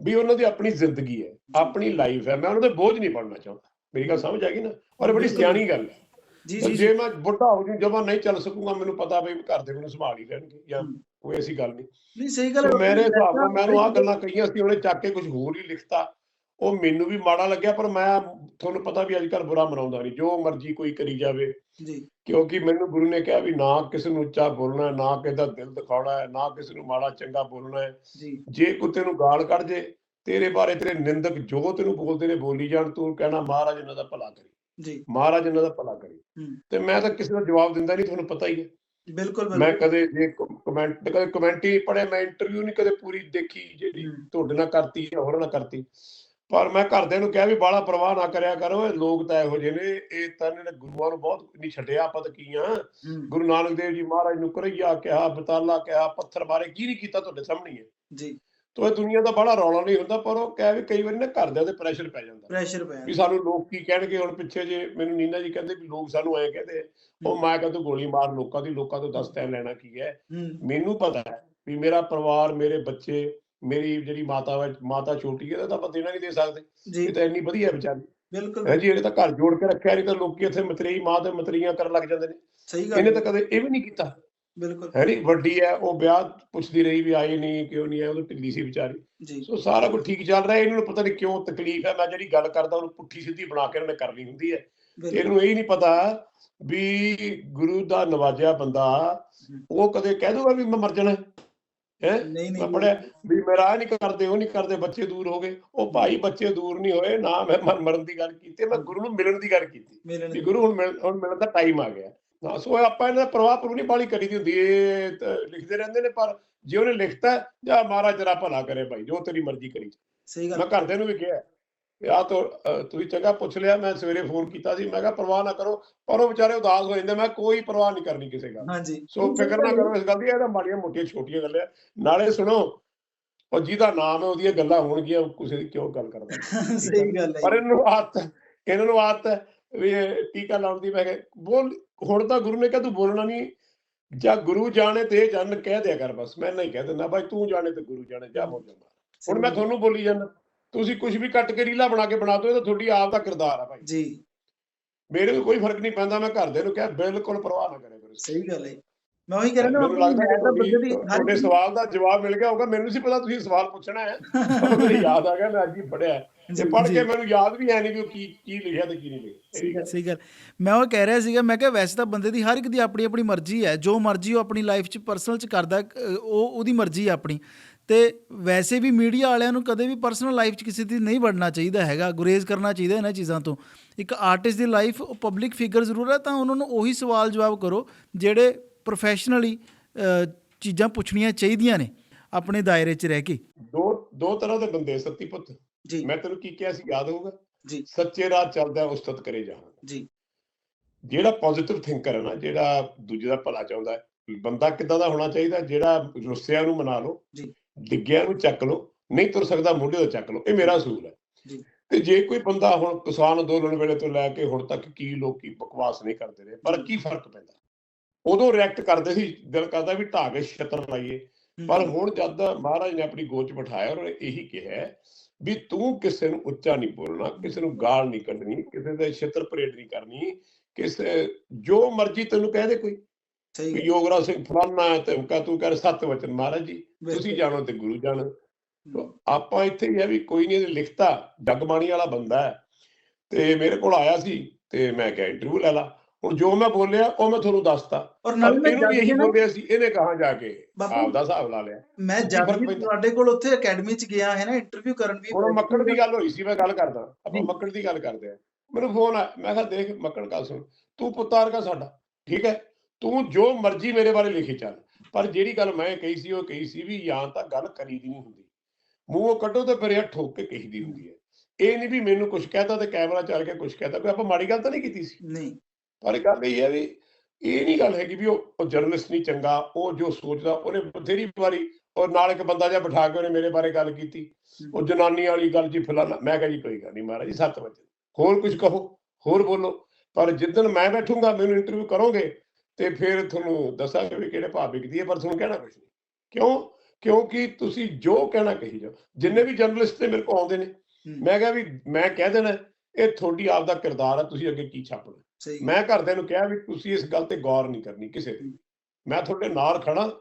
ਵੀ ਉਹਨਾਂ ਦੀ ਆਪਣੀ ਜ਼ਿੰਦਗੀ ਹੈ ਆਪਣੀ ਲਾਈਫ ਹੈ। ਮੈਂ ਉਹਨਾਂ ਦੇ ਬੋਝ ਨਹੀਂ ਬਣਨਾ ਚਾਹੁੰਦਾ। ਮੇਰੀ ਗੱਲ ਸਮਝ ਆ ਗਈ ਨਾ? ਔਰ ਇਹ ਬੜੀ। ਸਿਆਣੀ ਗੱਲ ਹੈ। ਜੀ ਜੀ ਜੇ ਮੈਂ ਬੁੱਢਾ ਹੋ ਜੂ ਜਦੋਂ ਨਹੀਂ ਚੱਲ ਸਕੂੰਗਾ ਮੈਨੂੰ ਪਤਾ ਵੀ ਘਰ ਦੇ ਮੈਨੂੰ ਸੰਭਾਲ ਹੀ ਲੈਣਗੇ ਜਾਂ। ਕੋਈ ਐਸੀ ਗੱਲ ਨਹੀਂ। ਨਹੀਂ ਸਹੀ ਗੱਲ ਮੇਰੇ ਹਿਸਾਬ ਨਾਲ ਮੈਨੂੰ ਆਹ ਗੱਲਾਂ ਕਹੀਆਂ ਸੀ ਉਹਨੇ ਚੱਕ ਕੇ ਕੁਝ ਹੋਰ ਹੀ ਲਿਖਤਾ। ਉਹ ਮੈਨੂੰ ਵੀ ਮਾੜਾ ਲੱਗਿਆ ਪਰ ਮੈਂ ਤੁਹਾਨੂੰ ਪਤਾ ਵੀ ਅੱਜ ਕੱਲ੍ਹ ਬੁਰਾ ਮਨਾਉਂਦਾ ਨਹੀਂ। ਜੋ ਮਰਜ਼ੀ ਕੋਈ ਕਰੀ ਜਾਵੇ। ਜੀ। ਕਿਉਂਕਿ ਮੈਨੂੰ ਗੁਰੂ ਨੇ ਕਿਹਾ ਵੀ ਨਾ ਕਿਸੇ ਨੂੰ ਉੱਚਾ ਬੋਲਣਾ ਹੈ, ਨਾ ਕਿਸੇ ਦਾ ਦਿਲ ਦਿਖਾਉਣਾ ਹੈ ਨਾ ਕਿਸੇ ਨੂੰ ਮਾੜਾ ਚੰਗਾ ਬੋਲਣਾ ਹੈ। ਜੀ। ਜੇ ਕੋਈ ਤੈਨੂੰ ਗਾਲ ਕੱਢ ਜੇ ਤੇਰੇ ਬਾਰੇ ਤੇਰੇ ਨਿੰਦਕ ਜੋ ਤੈਨੂੰ ਬੋਲਦੇ ਨੇ ਬੋਲੀ ਜਾਣ ਤੂੰ ਕਹਿਣਾ ਮਹਾਰਾਜ ਇਹਨਾਂ ਦਾ ਭਲਾ ਕਰੀ। ਜੀ। ਮਹਾਰਾਜ ਇਹਨਾਂ ਦਾ ਭਲਾ ਕਰੀ। ਹੂੰ। ਤੇ ਮੈਂ ਤਾਂ ਕਿਸੇ ਦਾ ਜਵਾਬ ਦਿੰਦਾ ਨਹੀਂ ਤੁਹਾਨੂੰ ਪਤਾ ਹੀ ਹੈ। ਬਿਲਕੁਲ ਮੈਂ ਕਦੇ ਜੇ ਕਮੈਂਟ ਕਦੇ ਕਮੈਂਟ ਹੀ ਪੜਿਆ ਮੈਂ ਇੰਟਰਵਿਊ ਨਹੀਂ ਕਦੇ ਪੂਰੀ ਦੇਖੀ ਜਿਹੜੀ ਹੂੰ। ਤੁਹਾਡੇ ਨਾਲ ਕਰਤੀ ਜਾਂ ਹੋਰ ਨਾਲ ਕਰਤੀ। ਪਰ ਮੈਂ ਘਰਦਿਆਂ ਨੂੰ ਕਿਹਾ ਵੀ ਬਾਲਾ ਪਰਵਾਹ ਨਾ ਕਰਿਆ ਕਰੋ ਇਹ ਲੋਕ ਤਾਂ ਇਹੋ ਜਿਹੇ ਨੇ ਇਹ ਤਾਂ ਇਹਨਾਂ ਨੇ ਗੁਰੂਆਂ ਨੂੰ ਬਹੁਤ ਨਹੀਂ ਛੱਡਿਆ ਆਪਾਂ ਤਾਂ ਕੀ ਆ? ਗੁਰੂ ਨਾਨਕ ਦੇਵ ਜੀ ਮਹਾਰਾਜ ਨੂੰ ਕਰਈਆ ਕਿਹਾ ਬਤਾਲਾ ਕਿਹਾ ਪੱਥਰ ਬਾਰੇ ਕੀ ਨਹੀਂ ਕੀਤਾ ਤੁਹਾਡੇ ਸਾਹਮਣੇ ਹੀ ਜੀ। ਤੋ ਇਹ ਦੁਨੀਆ ਦਾ ਬੜਾ ਰੌਲਾ ਨਹੀਂ ਹੁੰਦਾ ਪਰ ਉਹ ਕਹਿ ਵੀ ਕਈ ਵਾਰੀ ਨਾ ਘਰਦਿਆਂ ਤੇ ਪ੍ਰੈਸ਼ਰ ਪੈ ਜਾਂਦਾ। ਪ੍ਰੈਸ਼ਰ ਪਿਆ ਵੀ ਸਾਨੂੰ ਲੋਕ ਕੀ ਕਹਿਣਗੇ ਹੁਣ ਪਿੱਛੇ ਜੇ ਮੈਨੂੰ ਨੀਨਾ ਜੀ ਕਹਿੰਦੇ ਵੀ ਲੋਕ ਸਾਨੂੰ ਐਂ ਕਹਿੰਦੇ। ਉਹ ਮੈਂ ਕਹਿੰਦਾ ਗੋਲੀ ਮਾਰ ਲੋਕਾਂ ਦੀ ਲੋਕਾਂ ਤੋਂ ਦੱਸ ਤੈਂ ਲੈਣਾ ਕੀ ਹੈ? ਹੂੰ। ਮੈਨੂੰ ਪਤਾ ਹੈ ਵੀ ਮੇਰਾ ਪਰਿਵਾਰ ਮੇਰੇ ਬੱਚੇ ਮੇਰੀ ਜਿਹੜੀ ਮਾਤਾ ਵਾ ਮਾਤਾ ਛੋਟੀ ਹੈ ਤਾਂ ਆਪਾਂ ਦੇਣਾ ਨਹੀਂ ਦੇ ਸਕਦੇ। ਇਹ ਤਾਂ ਇੰਨੀ ਵਧੀਆ ਵਿਚਾਰੀ। ਬਿਲਕੁਲ। ਹੈ ਜੀ ਇਹਨੇ ਤਾਂ ਘਰ ਜੋੜ ਕੇ ਰੱਖਿਆ ਨਹੀਂ ਤਾਂ ਲੋਕੀ ਇੱਥੇ ਮਤਰੇਈ ਮਾਂ ਤੇ ਮਤਰੀਆਂ ਕਰਨ ਲੱਗ ਜਾਂਦੇ ਨੇ। ਸਹੀ ਗੱਲ ਇਹਨੇ ਤਾਂ ਕਦੇ ਇਹ ਵੀ ਨਹੀਂ ਕੀਤਾ। ਬਿਲਕੁਲ। ਹੈ ਨਹੀਂ ਵੱਡੀ ਹੈ ਉਹ ਵਿਆਹ ਪੁੱਛਦੀ ਰਹੀ ਵੀ ਆਏ ਨਹੀਂ ਕਿਉਂ ਨਹੀਂ ਆਏ ਉਹ ਢਿੱਲੀ ਸੀ ਵਿਚਾਰੀ। ਸੋ ਸਾਰਾ ਕੁਝ ਠੀਕ ਚੱਲ ਰਿਹਾ ਇਹਨਾਂ ਨੂੰ ਪਤਾ ਨਹੀਂ ਕਿਉਂ ਤਕਲੀਫ ਹੈ। ਮੈਂ ਜਿਹੜੀ ਗੱਲ ਕਰਦਾ ਉਹਨੂੰ ਪੁੱਠੀ ਸਿੱਧੀ ਬਣਾ ਕੇ ਇਹਨਾਂ ਨੇ ਕਰਨੀ ਹੁੰਦੀ ਹੈ। ਇਹਨੂੰ ਇਹ ਨਹੀਂ ਪਤਾ ਵੀ ਗੁਰੂ ਦਾ ਨਵਾਜਿਆ ਬੰਦਾ ਉਹ ਕਦੇ ਕਹਿ ਦੂਗਾ ਵੀ ਮੈਂ ਮਰ ਜਾਣਾ। ਹੈ? ਨਹੀਂ ਮੈਂ ਨਹੀਂ। ਪੜਿਆ ਵੀ ਮੇਰਾ ਆਹ ਨਹੀਂ ਕਰਦੇ ਉਹ ਨਹੀਂ ਕਰਦੇ ਬੱਚੇ ਦੂਰ ਹੋ ਗਏ। ਉਹ ਭਾਈ ਬੱਚੇ ਦੂਰ ਨਹੀਂ ਹੋਏ ਨਾ ਮੈਂ ਮਰ- ਮਰਨ ਦੀ ਗੱਲ ਕੀਤੀ ਮੈਂ ਗੁਰੂ ਨੂੰ ਮਿਲਣ ਦੀ ਗੱਲ ਕੀਤੀ। ਵੀ ਗੁਰੂ ਹੁਣ ਮਿਲ- ਹੁਣ ਮਿਲਣ ਦਾ ਟਾਈਮ ਆ ਗਿਆ। ਨਾ ਸੋ ਆਪਾਂ ਇਹਨਾਂ ਦਾ ਪ੍ਰਵਾਹ ਪ੍ਰਭੂ ਨਹੀਂ ਬਾਲੀ ਕਰੀ ਦੀ ਹੁੰਦੀ ਇਹ ਲਿਖਦੇ ਰਹਿੰਦੇ ਨੇ ਪਰ ਜੇ ਉਹਨੇ ਲਿਖਤਾ ਜਾਂ ਮਹਾਰਾਜ ਤੇਰਾ ਭਲਾ ਕਰੇ ਭਾਈ ਜੋ ਤੇਰੀ ਮਰਜ਼ੀ ਕਰੀ ਸਹੀ ਗੱਲ। ਮੈਂ ਘਰਦਿਆਂ ਨੂੰ ਵੀ ਕਿਹਾ ਆਹ ਤੋਂ ਤੁਸੀਂ ਚੰਗਾ ਪੁੱਛ ਲਿਆ ਮੈਂ ਸਵੇਰੇ ਫੋਨ ਕੀਤਾ ਸੀ ਮੈਂ ਕਿਹਾ ਪਰਵਾਹ ਨਾ ਕਰੋ ਪਰ ਉਹ ਵਿਚਾਰੇ ਉਦਾਸ ਹੋ ਜਾਂਦੇ ਮੈਂ ਕੋਈ ਪਰਵਾਹ ਨਹੀਂ ਕਰਨੀ ਕਿਸੇ ਗੱਲ ਦੀ। ਹਾਂਜੀ। ਸੋ ਫਿਕਰ ਨਾ ਕਰੋ ਇਸ ਗੱਲ ਦੀ ਇਹ ਤਾਂ ਮਾੜੀਆਂ ਮੋਟੀਆਂ ਛੋਟੀਆਂ ਗੱਲਾਂ ਆ। ਨਾਲੇ ਸੁਣੋ ਉਹ ਜਿਹਦਾ ਨਾਮ ਹੈ ਉਹਦੀਆਂ ਗੱਲਾਂ ਹੋਣਗੀਆਂ ਕਿਸੇ ਦੀ ਕਿਉਂ ਗੱਲ ਕਰਦਾ? ਸਹੀ ਗੱਲ ਹੈ ਪਰ ਇਹਨੂੰ ਆਦਤ ਇਹਨਾਂ ਨੂੰ ਆਦਤ ਹੈ ਵੀ ਟੀਕਾ ਲਾਉਣ ਦੀ ਮੈਂ ਕਿਹਾ ਬੋਲ ਹੁਣ ਤਾਂ ਗੁਰੂ ਨੇ ਕਿਹਾ ਤੂੰ ਬੋਲਣਾ ਨਹੀਂ ਜਾਂ ਗੁਰੂ ਜਾਣੇ ਤੇ ਜਨ ਕਹਿ ਦਿਆ ਕਰ ਬਸ ਮੈਂ ਨਹੀਂ ਕਹਿ ਦਿੰਦਾ ਭਾਈ ਤੂੰ ਜਾਣੇ ਤੇ ਗੁਰੂ ਜਾਣੇ ਜਾ ਮੋਜਾ ਹੁਣ ਮੈਂ ਤੁਹਾਨੂੰ ਬੋਲੀ ਜਾਂਦਾ। ਤੁਸੀਂ ਕੁਝ ਵੀ ਕੱਟ ਕੇ ਰੀਲਾ ਬਣਾ ਕੇ ਬਣਾ ਦਿਓ ਇਹ ਤਾਂ ਤੁਹਾਡੀ ਆਪ ਦਾ ਕਿਰਦਾਰ ਆ ਭਾਈ। ਜੀ। ਮੇਰੇ ਨੂੰ ਕੋਈ ਫ਼ਰਕ ਨਹੀਂ ਪੈਂਦਾ ਮੈਂ ਘਰਦਿਆਂ ਨੂੰ ਕਿਹਾ ਬਿਲਕੁਲ ਪਰਵਾਹ ਨਾ ਕਰਿਆ ਕਰੋ। ਸਹੀ ਗੱਲ ਹੈ ਮੈਂ ਉਹੀ ਕਹਿ ਰਿਹਾ ਨਾ ਕਿ ਦੀ ਤੁਹਾਡੀ- ਸਵਾਲ ਦਾ ਜਵਾਬ ਮਿਲ ਗਿਆ ਹੋਗਾ ਮੈਨੂੰ ਸੀ ਪਤਾ ਤੁਸੀਂ ਸਵਾਲ ਪੁੱਛਣਾ ਹੈ। ਮੈਨੂੰ ਯਾਦ ਆ ਗਿਆ ਮੈਂ ਅੱਜ ਹੀ ਪੜਿਆ ਤੇ ਪੜ੍ਹ ਕੇ ਮੈਨੂੰ ਯਾਦ ਵੀ ਹੈ ਨਹੀਂ ਉਹ ਕੀ ਕੀ ਲਿਖਿਆ ਤੇ ਕੀ ਨਹੀਂ ਲਿਖਿਆ। ਸਹੀ ਗੱਲ ਮੈਂ ਉਹ ਕਹਿ ਰਿਹਾ ਸੀਗਾ ਮੈਂ ਕਿਹਾ ਵੈਸੇ ਤਾਂ ਬੰਦੇ ਦੀ ਹਰ ਇੱਕ ਦੀ ਆਪਣੀ ਆਪਣੀ ਮਰਜ਼ੀ ਹੈ। ਜੋ ਮਰਜ਼ੀ ਉਹ ਆਪਣੀ ਲਾਈਫ 'ਚ ਪਰਸਨਲ 'ਚ ਕਰਦਾ ਉਹ ਉਹਦੀ ਮਰਜ਼ੀ ਹੈ ਆਪਣੀ। ਤੇ ਵੈਸੇ ਵੀ ਮੀਡੀਆ ਵਾਲਿਆਂ ਨੂੰ ਕਦੇ ਵੀ ਪਰਸਨਲ ਲਾਈਫ 'ਚ ਕਿਸੇ ਦੀ ਨਹੀਂ ਵੜਨਾ ਚਾਹੀਦਾ ਹੈਗਾ ਗੁਰੇਜ਼ ਕਰਨਾ ਚਾਹੀਦਾ ਇਹਨਾਂ ਚੀਜ਼ਾਂ ਤੋਂ। ਇੱਕ ਆਰਟਿਸਟ ਦੀ ਲਾਈਫ ਉਹ ਪਬਲਿਕ ਫਿਗਰ ਜ਼ਰੂਰ ਹੈ ਤਾਂ ਉਹਨਾਂ ਨੂੰ ਉਹੀ ਸਵਾਲ ਜਵਾਬ ਕਰੋ ਜਿਹੜੇ ਪ੍ਰੋਫੈਸ਼ਨਲੀ ਚੀਜ਼ਾਂ ਪੁੱਛਣੀਆਂ ਚਾਹੀਦੀਆਂ ਨੇ ਆਪਣੇ ਦਾਇਰੇ 'ਚ ਰਹਿ ਕੇ। ਦੋ ਦੋ ਤਰ੍ਹਾਂ ਦੇ ਬੰਦੇ ਸੱਤੀ ਪੁੱਤ। ਜੀ। ਮੈਂ ਤੈਨੂੰ ਕੀ ਕਿਹਾ ਸੀ ਯਾਦ ਹੋਊਗਾ? ਜੀ। ਸੱਚੇ ਰਾਹ ਚੱਲਦਾ ਉਸਤਤ ਕਰੇ ਜਹਾਂ ਜੀ। ਜਿਹੜਾ ਪੋਜ਼ਿਟਿਵ ਥਿੰਕਰ ਹੈ ਨਾ ਜਿਹੜਾ ਦੂਜੇ ਦਾ ਭਲਾ ਚਾਹੁੰਦਾ ਹੈ ਬੰਦਾ ਕਿਦਾਂ ਦਾ ਹੋਣਾ ਚਾਹੀਦਾ ਜਿਹੜਾ ਰੁੱਸਿਆ ਨੂੰ ਮਨਾ ਲਓ ਜੀ। ਡਿੱਗਿਆ ਨੂੰ ਚੱਕ ਲਓ ਨਹੀਂ ਤੁਰ ਸਕਦਾ ਮੋਢੇ ਤੋਂ ਚੱਕ ਲਓ ਇਹ ਮੇਰਾ ਅਸੂਲ ਹੈ। ਤੇ ਜੇ ਕੋਈ ਬੰਦਾ ਹੁਣ ਕਿਸਾਨ ਅੰਦੋਲਨ ਵੇਲੇ ਤੋਂ ਲੈ ਕੇ ਹੁਣ ਤੱਕ ਕੀ ਲੋਕੀ ਬਕਵਾਸ ਨਹੀਂ ਕਰਦੇ ਰਹੇ ਪਰ ਕੀ ਫ਼ਰਕ ਪੈਂਦਾ? ਉਦੋਂ ਰਿਐਕਟ ਕਰਦੇ ਸੀ ਦਿਲ ਕਰਦਾ ਵੀ ਕੇ ਛਤਰ ਲਾਈਏ। ਪਰ ਹੁਣ ਜਦ ਮਹਾਰਾਜ ਨੇ ਆਪਣੀ ਗੋਚ ਬਿਠਾਇਆ ਔਰ ਇਹੀ ਕਿਹਾ ਵੀ ਤੂੰ ਕਿਸੇ ਨੂੰ ਉੱਚਾ ਨਹੀਂ ਬੋਲਣਾ ਕਿਸੇ ਨੂੰ ਗਾਲ ਨਹੀਂ ਕੱਢਣੀ ਕਿਸੇ ਦੇ ਛਿੱਤਰ ਪਰੇਡ ਨਹੀਂ ਕਰਨੀ ਕਿਸੇ ਜੋ ਮਰਜ਼ੀ ਤੈਨੂੰ ਕਹਿ ਦੇ ਕੋਈ। ਸਹੀ ਯੋਗਰਾਜ ਸਿੰਘ ਫਲਾਨਾ ਹੈ ਤੇ ਕਾ ਤੂੰ ਕਰ ਸੱਤ ਵਚਨ ਮਹਾਰਾਜ ਜੀ ਤੁਸੀਂ। ਜਾਣੋ ਤੇ ਗੁਰੂ ਜਾਣੋ। ਆਪਾਂ ਇੱਥੇ ਹੀ ਆ ਵੀ ਕੋਈ ਨਹੀਂ ਲਿਖਤਾ ਜਗਬਾਣੀ ਵਾਲਾ ਬੰਦਾ ਹੈ। ਤੇ ਮੇਰੇ ਕੋਲ ਆਇਆ ਸੀ ਤੇ ਮੈਂ ਕਿਹਾ ਇੰਟਰਵਿਊ ਲੈ ਲਾ। ਹੁਣ ਜੋ ਮੈਂ ਬੋਲਿਆ ਉਹ ਮੈਂ ਤੁਹਾਨੂੰ ਦੱਸਤਾ। ਔਰ ਨਾਲ ਮੈਂ ਇਹਨੂੰ ਵੀ ਇਹੀ ਬੋਲਿਆ ਸੀ ਇਹਨੇ ਕਹਾਂ ਜਾ ਕੇ ਆਪਦਾ ਹਿਸਾਬ ਲਾ ਲਿਆ। ਮੈਂ ਜਦ ਵੀ? ਤੁਹਾਡੇ ਕੋਲ ਉੱਥੇ ਅਕੈਡਮੀ ਚ ਗਿਆ ਹੈ ਨਾ ਇੰਟਰਵਿਊ ਕਰਨ ਵੀ ਹੁਣ ਮੱਕੜ ਦੀ ਗੱਲ ਹੋਈ ਸੀ ਮੈਂ ਗੱਲ ਕਰਦਾ। ਆਪਾਂ। ਮੱਕੜ ਦੀ ਗੱਲ ਕਰਦੇ ਆ। ਮੈਨੂੰ ਫੋਨ ਆ ਮੈਂ ਕਿਹਾ ਦੇਖ ਮੱਕੜ ਗੱਲ ਸੁਣ। ਤੂੰ ਪੁੱਤਾਰ ਕਾ ਸਾਡਾ ਠੀਕ ਹੈ? ਤੂੰ ਜੋ ਮਰਜ਼ੀ ਮੇਰੇ ਬਾਰੇ ਲਿਖੀ ਚੱਲ। ਪਰ ਜਿਹੜੀ ਗੱਲ ਮੈਂ ਕਹੀ ਸੀ ਉਹ ਕਹੀ ਸੀ ਵੀ ਜਾਂ ਤਾਂ ਗੱਲ ਕਰੀ ਦੀ ਨਹੀਂ ਹੁੰਦੀ। ਮੂੰਹੋਂ ਕੱਢੋ ਤੇ ਫਿਰ ਇਹ ਠੋਕ ਕੇ ਕਹੀ ਦੀ ਹੁੰਦੀ ਹੈ। ਇਹ ਨਹੀਂ ਵੀ ਮੈਨੂੰ ਕੁਝ ਕਹਿਤਾ ਤੇ ਕੈਮਰਾ ਚੱਲ ਕੇ ਕੁਝ ਕਹਿਤਾ। ਕੋਈ ਆਪਾਂ ਮਾੜੀ ਗੱਲ ਤਾਂ ਨਹੀਂ ਕੀਤੀ ਸੀ? ਨਹੀਂ। ਪਰ ਗੱਲ ਇਹ ਹੈ ਵੀ ਇਹ ਨਹੀਂ ਗੱਲ ਹੈਗੀ ਵੀ ਉਹ ਜਰਨਲਿਸਟ ਨਹੀਂ ਚੰਗਾ ਉਹ ਜੋ ਸੋਚਦਾ ਉਹਨੇ ਬਥੇਰੀ ਵਾਰੀ ਔਰ ਨਾਲ ਇੱਕ ਬੰਦਾ ਜਿਹਾ ਬਿਠਾ ਕੇ ਉਹਨੇ ਮੇਰੇ ਬਾਰੇ ਗੱਲ ਕੀਤੀ। ਉਹ ਜਨਾਨੀ ਵਾਲੀ ਗੱਲ ਜੀ ਫਲਾਣਾ ਮੈਂ ਕਿਹਾ ਜੀ ਕੋਈ ਗੱਲ ਨਹੀਂ ਮਹਾਰਾਜ ਜੀ ਸੱਤ ਵਜੇ। ਹੋਰ ਕੁਝ ਕਹੋ ਹੋਰ ਬੋਲੋ। ਪਰ ਜਿੱਦਣ ਮੈਂ ਬੈਠੂੰਗਾ ਮੈਨੂੰ ਇੰਟਰਵਿਊ ਕਰੋਗੇ ਤੇ ਫਿਰ ਤੁਹਾਨੂੰ ਦੱਸਾਂਗੇ ਵੀ ਕਿਹੜੇ ਭਾਅ ਵਿਕਦੀ ਹੈ ਪਰ ਤੁਹਾਨੂੰ ਕਹਿਣਾ ਕੁਝ ਨਹੀਂ। ਕਿਉਂ? ਕਿਉਂਕਿ ਤੁਸੀਂ ਜੋ ਕਹਿਣਾ ਕਹੀ ਜਾਓ। ਜਿੰਨੇ ਵੀ ਜਰਨਲਿਸਟ ਤੇ ਮੇਰੇ ਕੋਲ ਆਉਂਦੇ ਨੇ ਮੈਂ ਕਿਹਾ ਵੀ ਮੈਂ ਕਹਿ ਦੇਣਾ ਇਹ ਤੁਹਾਡੀ ਆਪ ਦਾ ਕਿਰਦਾਰ ਹੈ ਤੁਸੀਂ ਅੱਗੇ ਕੀ ਛਾਪਣਾ। ਮੈਂ ਘਰਦਿਆਂ ਨੂੰ ਕਿਹਾ ਵੀ ਤੁਸੀਂ ਇਸ ਗੱਲ ਤੇ ਗੌਰ ਨਹੀਂ ਕਰਨੀ ਕਿਸੇ ਤੇ ਮੈਂ ਤੁਹਾਡੇ ਨਾਲ ਖੜਾ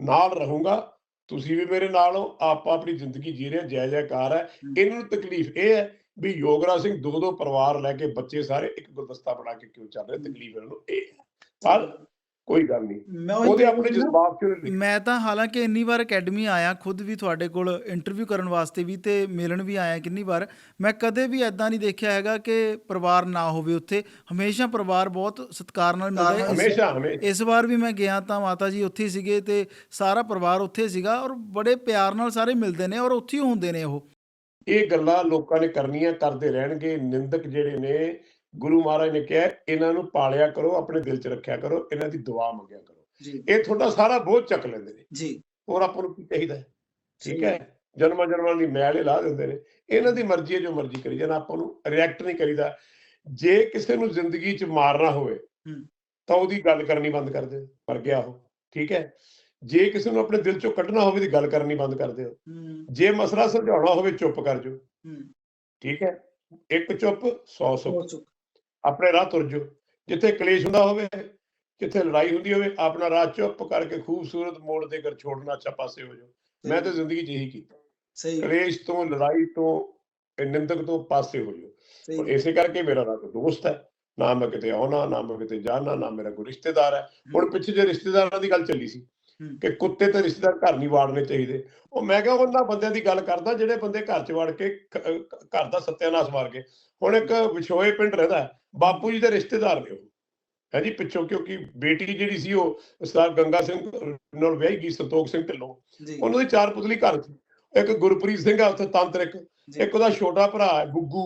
ਨਾਲ ਰਹੂੰਗਾ ਤੁਸੀਂ ਵੀ ਮੇਰੇ ਨਾਲ ਹੋ ਆਪਾਂ ਆਪਣੀ ਜ਼ਿੰਦਗੀ ਜੀ ਰਹੇ ਜੈ ਜੈਕਾਰ ਹੈ। ਇਹਨਾਂ ਨੂੰ ਤਕਲੀਫ ਇਹ ਹੈ ਵੀ ਯੋਗਰਾਜ ਸਿੰਘ ਦੋ ਦੋ ਪਰਿਵਾਰ ਲੈ ਕੇ ਬੱਚੇ ਸਾਰੇ ਇੱਕ ਗੁਲਦਸਤਾ ਬਣਾ ਕੇ ਕਿਉਂ ਚੱਲ ਰਹੇ ਤਕਲੀਫ ਇਹਨਾਂ ਨੂੰ ਇਹ ਹੈ। ਪਰ ਕੋਈ ਗੱਲ ਨਹੀਂ। ਮੈਂ ਉਹੀ ਉਹਦੇ ਆਪਣੇ ਜਜ਼ਬਾਤ ਕਿਉਂ ਨਹੀਂ? ਮੈਂ ਤਾਂ ਹਾਲਾਂਕਿ ਇੰਨੀ ਵਾਰ ਅਕੈਡਮੀ ਆਇਆ ਖੁਦ ਵੀ ਤੁਹਾਡੇ ਕੋਲ ਇੰਟਰਵਿਊ ਕਰਨ ਵਾਸਤੇ ਵੀ ਤੇ ਮਿਲਣ ਵੀ ਆਇਆ ਕਿੰਨੀ ਵਾਰ। ਮੈਂ ਕਦੇ ਵੀ ਐਦਾਂ ਨਹੀਂ ਦੇਖਿਆ ਹੈਗਾ ਕਿ ਪਰਿਵਾਰ ਨਾ ਹੋਵੇ ਉੱਥੇ। ਹਮੇਸ਼ਾ ਪਰਿਵਾਰ ਬਹੁਤ ਸਤਿਕਾਰ ਨਾਲ ਮਿਲਦਾ ਹੈ। ਇਸ- ਹਮੇਸ਼ਾ ਹਮੇਸ਼ਾ। ਇਸ ਵਾਰ ਵੀ ਮੈਂ ਗਿਆ ਤਾਂ ਮਾਤਾ ਜੀ ਉੱਥੇ ਹੀ ਸੀਗੇ ਤੇ ਸਾਰਾ ਪਰਿਵਾਰ ਉੱਥੇ ਸੀਗਾ ਔਰ ਬੜੇ ਪਿਆਰ ਨਾਲ ਸਾਰੇ ਮਿਲਦੇ ਨੇ ਔਰ ਉੱਥੇ ਹੀ ਹੁੰਦੇ ਨੇ ਉਹ। ਇਹ ਗੱਲਾਂ ਲੋਕਾਂ ਨੇ ਕਰਨੀਆਂ ਕਰਦੇ ਰਹਿਣਗੇ। ਨਿੰਦਕ ਜਿਹੜੇ ਨੇ ਗੁਰੂ ਮਹਾਰਾਜ ਨੇ ਕਿਹਾ ਇਹਨਾਂ ਨੂੰ ਪਾਲਿਆ ਕਰੋ ਆਪਣੇ ਦਿਲ 'ਚ ਰੱਖਿਆ ਕਰੋ ਇਹਨਾਂ ਦੀ ਦੁਆ ਮੰਗਿਆ ਕਰੋ। ਇਹ ਤੁਹਾਡਾ ਸਾਰਾ ਬੋਝ ਚੱਕ ਲੈਂਦੇ ਨੇ। ਜੀ। ਹੋਰ ਆਪਾਂ ਨੂੰ ਕੀ ਚਾਹੀਦਾ? ਠੀਕ ਹੈ? ਜਨਮਾਂ ਜਨਮਾਂ ਦੀ ਮੈਲ ਲਾ ਦਿੰਦੇ ਨੇ। ਇਹਨਾਂ ਦੀ ਮਰਜ਼ੀ ਹੈ ਜੋ ਮਰਜ਼ੀ ਕਰੀ ਜਾਣ ਆਪਾਂ ਨੂੰ ਰਿਐਕਟ ਨਹੀਂ ਕਰੀਦਾ। ਜੇ ਕਿਸੇ ਨੂੰ ਜ਼ਿੰਦਗੀ 'ਚ ਮਾਰਨਾ ਹੋਵੇ। ਤਾਂ ਉਹਦੀ ਗੱਲ ਕਰਨੀ ਬੰਦ ਕਰ ਦਿਓ ਮਰ ਗਿਆ ਉਹ। ਠੀਕ ਹੈ? ਜੇ ਕਿਸੇ ਨੂੰ ਆਪਣੇ ਦਿਲ 'ਚੋਂ ਕੱਢਣਾ ਹੋਵੇ ਦੀ ਗੱਲ ਕਰਨੀ ਬੰਦ ਕਰ ਦਿਓ। ਜੇ ਮਸਲਾ ਸੁਲਝਾਉਣਾ ਹੋਵੇ ਚੁੱਪ ਕਰ ਜਾਓ। ਠੀਕ ਹੈ? ਇੱਕ ਚੁੱਪ 100 ਸੁੱਖ। ਬਹੁਤ ਸੁੱਖ, ਆਪਣੇ ਰਾਹ ਤੁਰ ਜਾਓ। ਜਿੱਥੇ ਕਲੇਸ਼ ਹੁੰਦਾ ਹੋਵੇ ਜਿੱਥੇ ਲੜਾਈ ਹੁੰਦੀ ਹੋਵੇ ਆਪਣਾ ਰਾਹ ਚੁੱਪ ਕਰਕੇ ਖੂਬਸੂਰਤ ਮੋੜ ਦੇ ਕਰ ਛੋੜਨਾ ਅੱਛਾ ਪਾਸੇ ਹੋ ਜਾਓ। ਮੈਂ ਤਾਂ ਜ਼ਿੰਦਗੀ 'ਚ ਇਹੀ ਕੀਤਾ। ਸਹੀ। ਕਲੇਸ਼ ਤੋਂ ਲੜਾਈ ਤੋਂ ਨਿੰਦਕ ਤੋਂ ਪਾਸੇ ਹੋ ਜਾਓ। ਔਰ ਇਸੇ ਕਰਕੇ ਮੇਰਾ ਰੱਬ ਦੋਸਤ ਹੈ। ਨਾ ਮੈਂ ਕਿਤੇ ਆਉਣਾ ਨਾ ਮੈਂ ਕਿਤੇ ਜਾਣਾ ਨਾ ਮੇਰਾ ਕੋਈ ਰਿਸ਼ਤੇਦਾਰ ਹੈ। ਹੁਣ ਪਿੱਛੇ ਜੇ ਰਿਸ਼ਤੇਦਾਰਾਂ ਦੀ ਗੱਲ ਚੱਲੀ ਸੀ। ਕਿ ਕੁੱਤੇ ਤੇ ਰਿਸ਼ਤੇਦਾਰ ਘਰ ਨਹੀਂ ਵਾੜਨੇ ਚਾਹੀਦੇ। ਉਹ ਮੈਂ ਕਿਹਾ ਉਹਨਾਂ ਬੰਦਿਆਂ ਦੀ ਗੱਲ ਕਰਦਾ ਜਿਹੜੇ ਬੰਦੇ ਘਰ 'ਚ ਵੜ ਕੇ ਕ- ਘਰ ਦਾ ਸੱਤਿਆਨਾਸ਼ ਮਾਰ ਗਏ ਹੁਣ ਇੱਕ ਵਿਛੋਏ ਪਿੰਡ ਰਹਿੰਦਾ ਬਾਪੂ ਜੀ ਦੇ ਰਿਸ਼ਤੇਦਾਰ ਨੇ ਉਹ। ਹੈ ਜੀ ਪਿੱਛੋਂ ਕਿਉਂਕਿ ਬੇਟੀ ਜਿਹੜੀ ਸੀ ਉਹ ਸਰਦਾਰ ਗੰਗਾ ਸਿੰਘ ਨਾਲ ਵਿਆਹੀ ਗਈ ਸੰਤੋਖ ਸਿੰਘ ਢਿੱਲੋਂ। ਉਹਨਾਂ ਦੀ ਚਾਰ ਪੁਤਲੀ ਘਰ ਸੀ। ਇੱਕ ਗੁਰਪ੍ਰੀਤ ਸਿੰਘ ਆ ਉੱਥੇ ਤੰਤਰਿਕ ਇੱਕ। ਉਹਦਾ ਛੋਟਾ ਭਰਾ ਹੈ ਗੁੱਗੂ।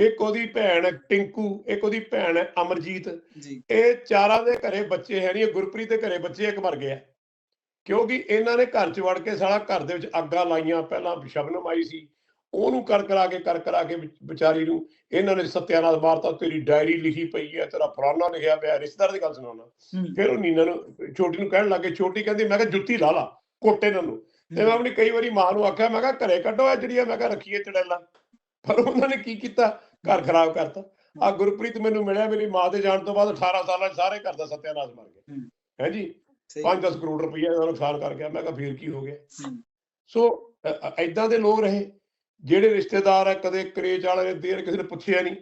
ਇੱਕ ਉਹਦੀ ਭੈਣ ਹੈ ਟਿੰਕੂ। ਇੱਕ ਉਹਦੀ ਭੈਣ ਹੈ ਅਮਰਜੀਤ। ਇਹ ਚਾਰਾਂ ਦੇ ਘਰੇ ਬੱਚੇ ਹੈ ਨਹੀਂ ਇਹ ਗੁਰਪ੍ਰੀਤ ਦੇ ਘਰੇ ਬੱਚੇ ਇੱਕ ਮਰ ਗਿਆ ਕਿਉਂਕਿ ਇਹਨਾਂ ਨੇ ਘਰ ਚ ਵੜ ਕੇ ਸਾਲਾ ਘਰ ਦੇ ਵਿੱਚ ਅੱਗਾਂ ਲਾਈਆਂ ਪਹਿਲਾਂ ਸ਼ਬਨਮ ਆਈ ਸੀ। ਉਹਨੂੰ ਕਰ ਕਰਾ ਕੇ ਕਰ ਕਰਾ ਕੇ ਵਿਚ- ਵਿਚਾਰੀ ਨੂੰ ਇਹਨਾਂ ਨੇ ਸਤਿਆਨਾਸ਼ ਮਾਰਤਾ ਤੇਰੀ ਡਾਇਰੀ ਲਿਖੀ ਪਈ ਹੈ ਤੇਰਾ ਫਲਾਨਾ ਲਿਖਿਆ ਪਿਆ ਰਿਸ਼ਤੇਦਾਰ ਦੀ ਗੱਲ ਸੁਣਾਉਣਾ। ਫਿਰ ਉਹ ਨੀਨਾ ਨੂੰ ਛੋਟੀ ਨੂੰ ਕਹਿਣ ਲੱਗੇ ਛੋਟੀ ਕਹਿੰਦੀ ਮੈਂ ਕਿਹਾ ਜੁੱਤੀ ਲਾ ਲਾ ਕੋਟੇ ਇਹਨਾਂ ਨੂੰ। ਤੇ ਮੈਂ ਆਪਣੀ ਕਈ ਵਾਰੀ ਮਾਂ ਨੂੰ ਆਖਿਆ ਮੈਂ ਕਿਹਾ ਘਰੇ ਕੱਢੋ ਇਹ ਜਿਹੜੀਆਂ ਮੈਂ ਕਿਹਾ ਰੱਖੀਏ ਚੜੈਲਾ ਪਰ ਉਹਨਾਂ ਨੇ ਕੀ ਕੀਤਾ? ਘਰ ਖਰਾਬ ਕਰਤਾ। ਆ ਗੁਰਪ੍ਰੀਤ ਮੈਨੂੰ ਮਿਲਿਆ ਮੇਰੀ ਮਾਂ ਦੇ ਜਾਣ ਤੋਂ ਬਾਅਦ 18 ਸਾਲਾਂ 'ਚ ਸਾਰੇ ਘਰ ਦਾ ਸਤਿਆਨਾਸ਼ ਮਰ ਗਿਆ। ਹੂੰ। ਜੀ? ਸਹੀ। 5-10 ਕਰੋੜ ਰੁਪਈਆ ਦਾ ਨੁਕਸਾਨ ਕਰ ਗਿਆ। ਮੈਂ ਕਿਹਾ ਫੇਰ ਕੀ ਹੋ ਗਿਆ? ਸੋ ਐਦਾਂ ਦੇ ਲੋਕ ਰਹੇ। ਜਿਹੜੇ ਰਿਸ਼ਤੇਦਾਰ ਆ ਕਦੇ ਕਰੇਜ ਵਾਲੇ ਦੇਰ ਕਿਸੇ ਨੇ ਪੁੱਛਿਆ ਨਹੀਂ।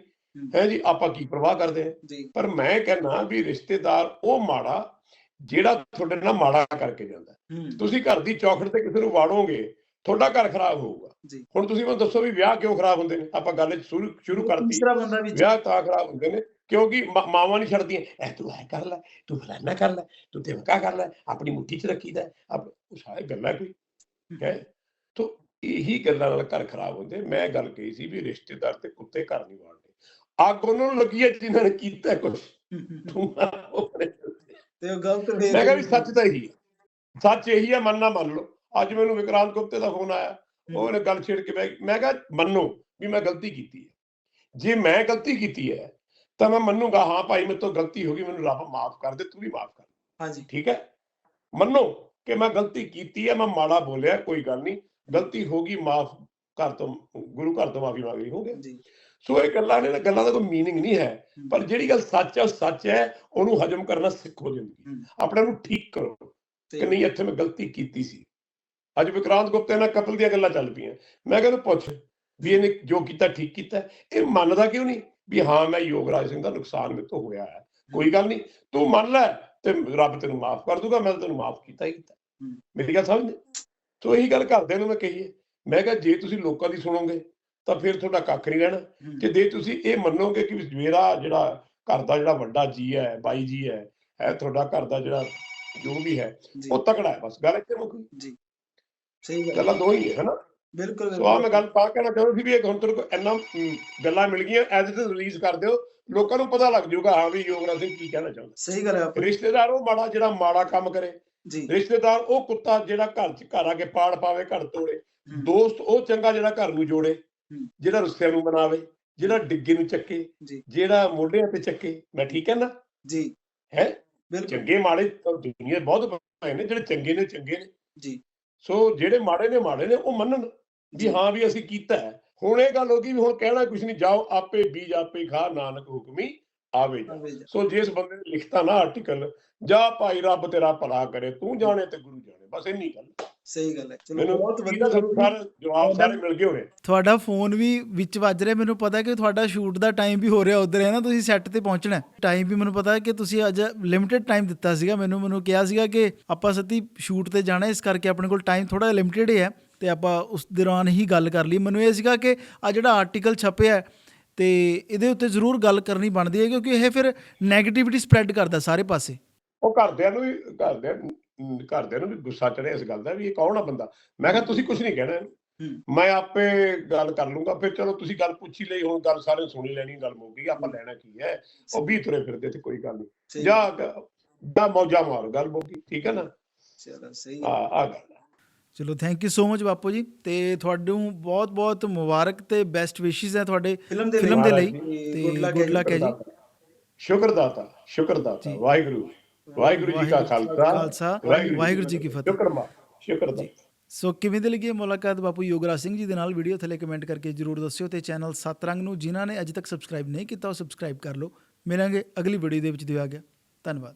ਹੈ। ਜੀ ਆਪਾਂ ਕੀ ਪ੍ਰਵਾਹ ਕਰਦੇ ਜੀ। ਪਰ ਮੈਂ ਕਹਿੰਦਾ ਵੀ ਰਿਸ਼ਤੇਦਾਰ ਉਹ ਮਾੜਾ ਜਿਹੜਾ ਤੁਹਾਡੇ ਨਾਲ ਮਾੜਾ ਕਰਕੇ ਜਾਂਦਾ। ਤੁਸੀਂ ਘਰ ਦੀ ਚੌਖੜ ਤੇ ਕਿਸੇ ਨੂੰ ਵਾੜੋਗੇ ਤੁਹਾਡਾ ਘਰ ਖਰਾਬ ਹੋਊਗਾ। ਹੁਣ ਤੁਸੀਂ ਮੈਨੂੰ ਦੱਸੋ ਵੀ ਵਿਆਹ ਕਿਉਂ ਖਰਾਬ ਹੁੰਦੇ ਨੇ? ਆਪਾਂ ਗੱਲ ਸ਼ੁਰੂ ਸ਼ੁਰੂ ਕਰਤੀ। ਤੀਸਰਾ ਬੰਦਾ ਵੀ ਵਿਆਹ ਤਾਂ ਖਰਾਬ ਹੁੰਦੇ ਨੇ ਕਿਉਂਕਿ ਮਾਵਾਂ ਨਹੀਂ ਛੱਡਦੀਆਂ। ਐ ਤੂੰ ਐ ਕਰ ਲੈ ਤੂੰ ਫਲਾਨਾ ਕਰ ਲੈ ਤੂੰ ਧਮਕਾ ਕਰ ਲੈ ਆਪਣੀ ਮੁੱਠੀ 'ਚ ਰੱਖੀਦਾ ਆਪ- ਉਹ ਸਾਰੇ ਗੱਲਾਂ ਕੋਈ। ਹੈ? ਇਹੀ ਗੱਲਾਂ ਨਾਲ ਘਰ ਖਰਾਬ ਹੁੰਦੇ। ਮੈਂ ਗੱਲ ਕਹੀ ਸੀ ਵੀ ਰਿਸ਼ਤੇਦਾਰ ਤੇ ਕੁੱਤੇ ਘਰ ਨਹੀਂ ਵਾੜਦੇ। ਅੱਗ ਉਹਨਾਂ ਨੂੰ ਲੱਗੀ ਹੈ ਜਿਨ੍ਹਾਂ ਨੇ ਕੀਤਾ ਕੁਝ ਤੂੰ ਉਹ ਗਲਤ ਵੇ ਮੈਂ ਕਿਹਾ ਵੀ ਸੱਚ ਤਾਂ ਇਹੀ ਸੱਚ ਇਹੀ ਹੈ ਮੰਨਣਾ ਮੰਨ ਲਓ। ਅੱਜ ਮੈਨੂੰ ਵਿਕਰਾਂਤ ਗੁਪਤੇ ਦਾ ਫੋਨ ਆਇਆ। ਉਹਨੇ ਗੱਲ ਛੇੜ ਕੇ ਗਈ। ਮੈਂ ਕਿਹਾ ਮੰਨੋ ਵੀ ਮੈਂ ਗਲਤੀ ਕੀਤੀ ਹੈ। ਜੇ ਮੈਂ ਗਲਤੀ ਕੀਤੀ ਹੈ ਤਾਂ ਮੈਂ ਮੰਨੂਗਾ ਹਾਂ ਭਾਈ ਮੇਰੇ ਤੋਂ ਗਲਤੀ ਹੋ ਗਈ ਮੈਨੂੰ ਰੱਬ ਮਾਫ ਕਰ ਦੇ ਤੂੰ ਵੀ ਮਾਫ ਕਰ। ਹਾਂਜੀ। ਠੀਕ ਹੈ? ਮੰਨੋ ਕਿ ਮੈਂ ਗਲਤੀ ਕੀਤੀ ਹੈ ਮੈਂ ਮਾੜਾ ਬੋਲਿਆ ਕੋਈ ਗੱਲ ਨਹੀਂ। ਗਲਤੀ ਹੋ ਗਈ ਮਾਫ ਘਰ ਤੋਂ ਗੁਰੂ ਘਰ ਤੋਂ ਮਾਫੀ ਮੰਗ ਲਈ ਹੋ ਗਿਆ। ਜੀ। ਸੋ ਇਹ ਗੱਲਾਂ ਨੇ ਗੱਲਾਂ ਦਾ ਕੋਈ ਮੀਨਿੰਗ ਨਹੀਂ ਹੈ ਪਰ ਜਿਹੜੀ ਗੱਲ ਸੱਚ ਹੈ ਉਹ ਸੱਚ ਹੈ ਉਹਨੂੰ ਹਜਮ ਕਰਨਾ ਸਿੱਖੋ ਜ਼ਿੰਦਗੀ। ਆਪਣੇ ਨੂੰ ਠੀਕ ਕਰੋ ਕਿ ਨਹੀਂ ਇੱਥੇ ਮੈਂ ਗਲਤੀ ਕੀਤੀ ਸੀ। ਅੱਜ ਵਿਕਰਾਂਤ ਗੁਪਤੇ ਨਾਲ ਕਤਲ ਦੀਆਂ ਗੱਲਾਂ ਚੱਲ ਪਈਆਂ। ਮੈਂ ਕਹਿੰਦਾ ਪੁੱਛ ਵੀ ਇਹਨੇ ਜੋ ਕੀਤਾ ਠੀਕ ਕੀਤਾ ਇਹ ਮੰਨਦਾ ਕਿਉਂ ਨਹੀਂ ਵੀ ਹਾਂ ਮੈਂ ਯੋਗਰਾਜ ਸਿੰਘ ਦਾ ਨੁਕਸਾਨ ਮੇਰੇ ਤੋਂ ਹੋਇਆ ਹੈ? ਕੋਈ ਗੱਲ ਨਹੀਂ ਤੂੰ ਮੰਨ ਲੈ ਤੇ ਰੱਬ ਤੈਨੂੰ ਮਾਫ ਕਰ ਦੂਗਾ ਮੈਂ ਤੈਨੂੰ ਮਾਫ ਕੀਤਾ ਹੀ ਕੀਤਾ। ਮੇਰੀ ਗੱਲ ਸਮਝਦੇ? ਸੋ ਇਹੀ ਗੱਲ ਘਰਦਿਆਂ ਨੂੰ ਮੈਂ ਕਹੀਏ ਮੈਂ ਕਿਹਾ ਜੇ ਤੁਸੀਂ ਲੋਕਾਂ ਦੀ ਸੁਣੋਗੇ ਤਾਂ ਫਿਰ ਤੁਹਾਡਾ ਕੱਖ ਨਹੀਂ ਰਹਿਣਾ। ਕਿ ਜੇ ਤੁਸੀਂ ਇਹ ਮੰਨੋਗੇ ਕਿ ਮੇਰਾ ਜਿਹੜਾ ਘਰ ਦਾ ਜਿਹੜਾ ਵੱਡਾ ਜੀ ਹੈ ਬਾਈ ਜੀ ਹੈ ਹੈ ਤੁਹਾਡਾ ਘਰ ਦਾ ਜਿਹੜਾ ਜੋ ਵੀ ਹੈ ਉਹ ਤਕੜਾ ਹੈ ਬਸ ਗੱਲ ਇੱਥੇ ਮੁੱਕ। ਗਈ ਜੀ। ਸਹੀ ਗੱਲ ਗੱਲਾਂ ਦੋ ਹੀ ਹੈ ਹਨਾ? ਬਿਲਕੁਲ ਸੋ ਆ ਮੈਂ ਗੱਲ ਤਾਂ ਕਹਿਣਾ ਚਾਹੁੰਦਾ ਸੀ ਵੀ ਇਹ ਹੁਣ ਤੱਕ ਇੰਨਾ ਗੱਲਾਂ ਮਿਲ ਗਈਆਂ ਐਜ਼ ਇਟ ਰਿਲੀਜ਼ ਕਰ ਦਿਓ ਲੋਕਾਂ ਨੂੰ ਪਤਾ ਲੱਗ ਜਾਊਗਾ ਹਾਂ ਵੀ ਯੋਗਰਾਜ ਸਿੰਘ ਕੀ ਕਹਿਣਾ ਚਾਹੁੰਦਾ। ਸਹੀ ਗੱਲ ਹੈ। ਰਿਸ਼ਤੇਦਾਰ ਉਹ ਮਾੜਾ ਜਿਹੜਾ ਮਾੜਾ ਕੰਮ ਕਰੇ ਜੀ। ਰਿਸ਼ਤੇਦਾਰ ਉਹ ਕੁੱਤਾ ਜਿਹੜਾ ਘਰ ਚ ਘਰ ਆ ਕੇ ਪਾੜ ਪਾਵੇ ਘਰ ਤੋੜੇ। ਦੋਸਤ ਉਹ ਚੰਗਾ ਜਿਹੜਾ ਘਰ ਨੂੰ ਜੋੜੇ। ਜਿਹੜਾ ਰੁੱਸਿਆਂ ਨੂੰ ਬਣਾਵੇ ਜਿਹੜਾ ਡਿੱਗੇ ਨੂੰ ਚੱਕੇ ਜਿਹੜਾ ਮੋਢਿਆਂ ਤੇ ਚੱਕੇ। ਮੈਂ ਠੀਕ ਹੈ ਨਾ? ਜੀ। ਹੈ? ਬਿਲਕੁਲ। ਚੰਗੇ ਮਾੜੇ ਦੁਨੀਆ ਬਹੁਤ ਪਏ ਨੇ ਜਿਹੜੇ ਚੰਗੇ ਨੇ ਚੰਗੇ ਨੇ। ਜੀ। ਸੋ ਜਿਹੜੇ ਮਾੜੇ ਨੇ ਮਾੜੇ ਨੇ ਉਹ ਮੰਨਣ ਵੀ ਜੀ। ਹਾਂ ਵੀ ਅਸੀਂ ਕੀਤਾ ਹੈ। ਹੁਣ ਇਹ ਗੱਲ ਹੋ ਗਈ ਵੀ ਹੁਣ ਕਹਿਣਾ ਕੁਝ ਨਹੀਂ ਜਾਓ ਆਪੇ ਬੀਜ ਆਪੇ ਖਾ ਨਾਨਕ ਹੁਕਮੀ। ਆਵੇ ਜਾ। ਆਵੇ ਜਾ। ਸੋ ਜਿਸ ਬੰਦੇ ਨੇ ਲਿਖਤਾ ਨਾ ਆਰਟੀਕਲ ਜਾ ਭਾਈ ਰੱਬ ਤੇਰਾ ਭਲਾ ਕਰੇ ਤੂੰ ਜਾਣੇ ਤੇ ਗੁਰੂ ਜਾਣੇ ਬਸ ਇੰਨੀ ਗੱਲ। ਸਹੀ ਗੱਲ ਹੈ। ਚਲੋ ਮੈਨੂੰ ਬਹੁਤ ਵਧੀਆ ਸਾਰੇ ਜਵਾਬ ਸਾਰੇ ਮਿਲ ਗਏ ਹੋਣੇ। ਤੁਹਾਡਾ ਫੋਨ ਵੀ ਵਿੱਚ ਵੱਜ ਰਿਹਾ ਮੈਨੂੰ ਪਤਾ ਕਿ ਤੁਹਾਡਾ ਸ਼ੂਟ ਦਾ ਟਾਈਮ ਵੀ ਹੋ ਰਿਹਾ ਉਧਰ ਹੈ ਨਾ? ਤੁਸੀਂ ਸੈੱਟ ਤੇ ਪਹੁੰਚਣਾ ਟਾਈਮ ਵੀ ਮੈਨੂੰ ਪਤਾ ਹੈ ਕਿ ਤੁਸੀਂ ਅੱਜ ਲਿਮਿਟਿਡ ਟਾਈਮ ਦਿੱਤਾ ਸੀਗਾ। ਮੈਨੂੰ ਮੈਨੂੰ ਕਿਹਾ ਸੀਗਾ ਕਿ ਆਪਾਂ ਸੱਤੀ ਸ਼ੂਟ ਤੇ ਜਾਣਾ ਇਸ ਕਰਕੇ ਆਪਣੇ ਕੋਲ ਟਾਈਮ ਥੋੜਾ ਲਿਮਿਟਿਡ ਹੈ ਤੇ ਆਪਾਂ ਉਸ ਦੌਰਾਨ ਹੀ ਗੱਲ ਕਰ ਲਈ। ਮੈਨੂੰ ਇਹ ਸੀਗਾ ਕਿ ਆ ਜਿਹੜਾ ਆਰਟੀਕਲ ਛਪਿਆ ਹੈ, ਤੇ ਇਹਦੇ ਉੱਤੇ ਜ਼ਰੂਰ ਗੱਲ ਕਰਨੀ ਬਣਦੀ ਹੈ ਕਿਉਂਕਿ ਇਹ ਫਿਰ 네ਗੇਟਿਵਿਟੀ ਸਪਰੈਡ ਕਰਦਾ ਸਾਰੇ ਪਾਸੇ। ਉਹ ਘਰਦਿਆਂ ਨੂੰ ਵੀ ਘਰਦਿਆਂ ਨੂੰ- ਘਰਦਿਆਂ ਨੂੰ ਵੀ ਗੁੱਸਾ ਚੜਿਆ ਇਸ ਗੱਲ ਦਾ ਵੀ ਇਹ ਕੌਣ ਆ ਬੰਦਾ? ਮੈਂ ਕਿਹਾ ਤੁਸੀਂ ਕੁਝ ਨਹੀਂ ਕਹਿਣਾ। ਮੈਂ ਆਪੇ ਗੱਲ ਕਰ ਲੂੰਗਾ ਫਿਰ ਚਲੋ ਤੁਸੀਂ ਗੱਲ ਪੁੱਛੀ ਲਈ ਹੁਣ ਗੱਲ ਸਾਰੇ ਸੁਣੀ ਲੈਣੀ ਗੱਲ ਮੁੱਕ ਗਈ ਆਪਾਂ ਲੈਣਾ ਕੀ ਹੈ? ਉਹ ਵੀ ਤੁਰੇ ਫਿਰਦੇ ਤੇ ਕੋਈ ਗੱਲ ਨਹੀਂ। ਜਾ ਜਾ ਮੌਜਾ ਮਾਰ ਗੱਲ ਮੁੱਕ ਗਈ ਠੀਕ ਹੈ ਨਾ? ਚਲੋ ਸਹੀ ਆ ਹੈ ਆ ਗੱਲ ਹੈ। ਚਲੋ ਥੈਂਕ ਯੂ ਸੋ ਮਚ ਬਾਪੂ ਜੀ ਤੇ ਤੁਹਾਨੂੰ ਬਹੁਤ ਬਹੁਤ ਮੁਬਾਰਕ ਤੇ ਬੈਸਟ ਵਿਸ਼ੇਸ ਹੈ ਤੁਹਾਡੇ ਫਿਲਮ ਦੇ ਲਈ। ਤੇ ਗੁੱਡ ਲੱਕ ਹੈ ਜੀ ਸ਼ੁਕਰਦਾਤਾ ਸ਼ੁਕਰਦਾਤਾ। ਵਾਹਿਗੁਰੂ ਵਾਹਿਗੁਰੂ ਜੀ ਕਾ ਖਾਲਸਾ। ਵਾਹਿਗੁਰੂ ਜੀ ਕੀ ਫਤਿਹ। ਸ਼ੁਕਰਮਾ ਸ਼ੁਕਰਦਾ ਸੋ ਕਿਵੇਂ ਦੀ ਲੱਗੀ ਮੁਲਾਕਾਤ ਬਾਪੂ ਯੋਗਰਾਜ ਸਿੰਘ ਜੀ ਦੇ ਨਾਲ? ਵੀਡੀਓ ਥੱਲੇ ਕਮੈਂਟ ਕਰਕੇ ਜਰੂਰ ਦੱਸਿਓ ਤੇ ਚੈਨਲ ਸਤਰੰਗ ਨੂੰ ਜਿਨ੍ਹਾਂ ਨੇ ਅਜੇ ਤੱਕ ਸਬਸਕ੍ਰਾਈਬ ਨਹੀਂ ਕੀਤਾ ਉਹ ਸਬਸਕ੍ਰਾਈਬ ਕਰ ਲਓ। ਮਿਲਾਂਗੇ ਅਗਲੀ ਵੀਡੀਓ ਦੇ ਵਿੱਚ ਦਿਆ ਗਿਆ ਧੰਨਵਾਦ।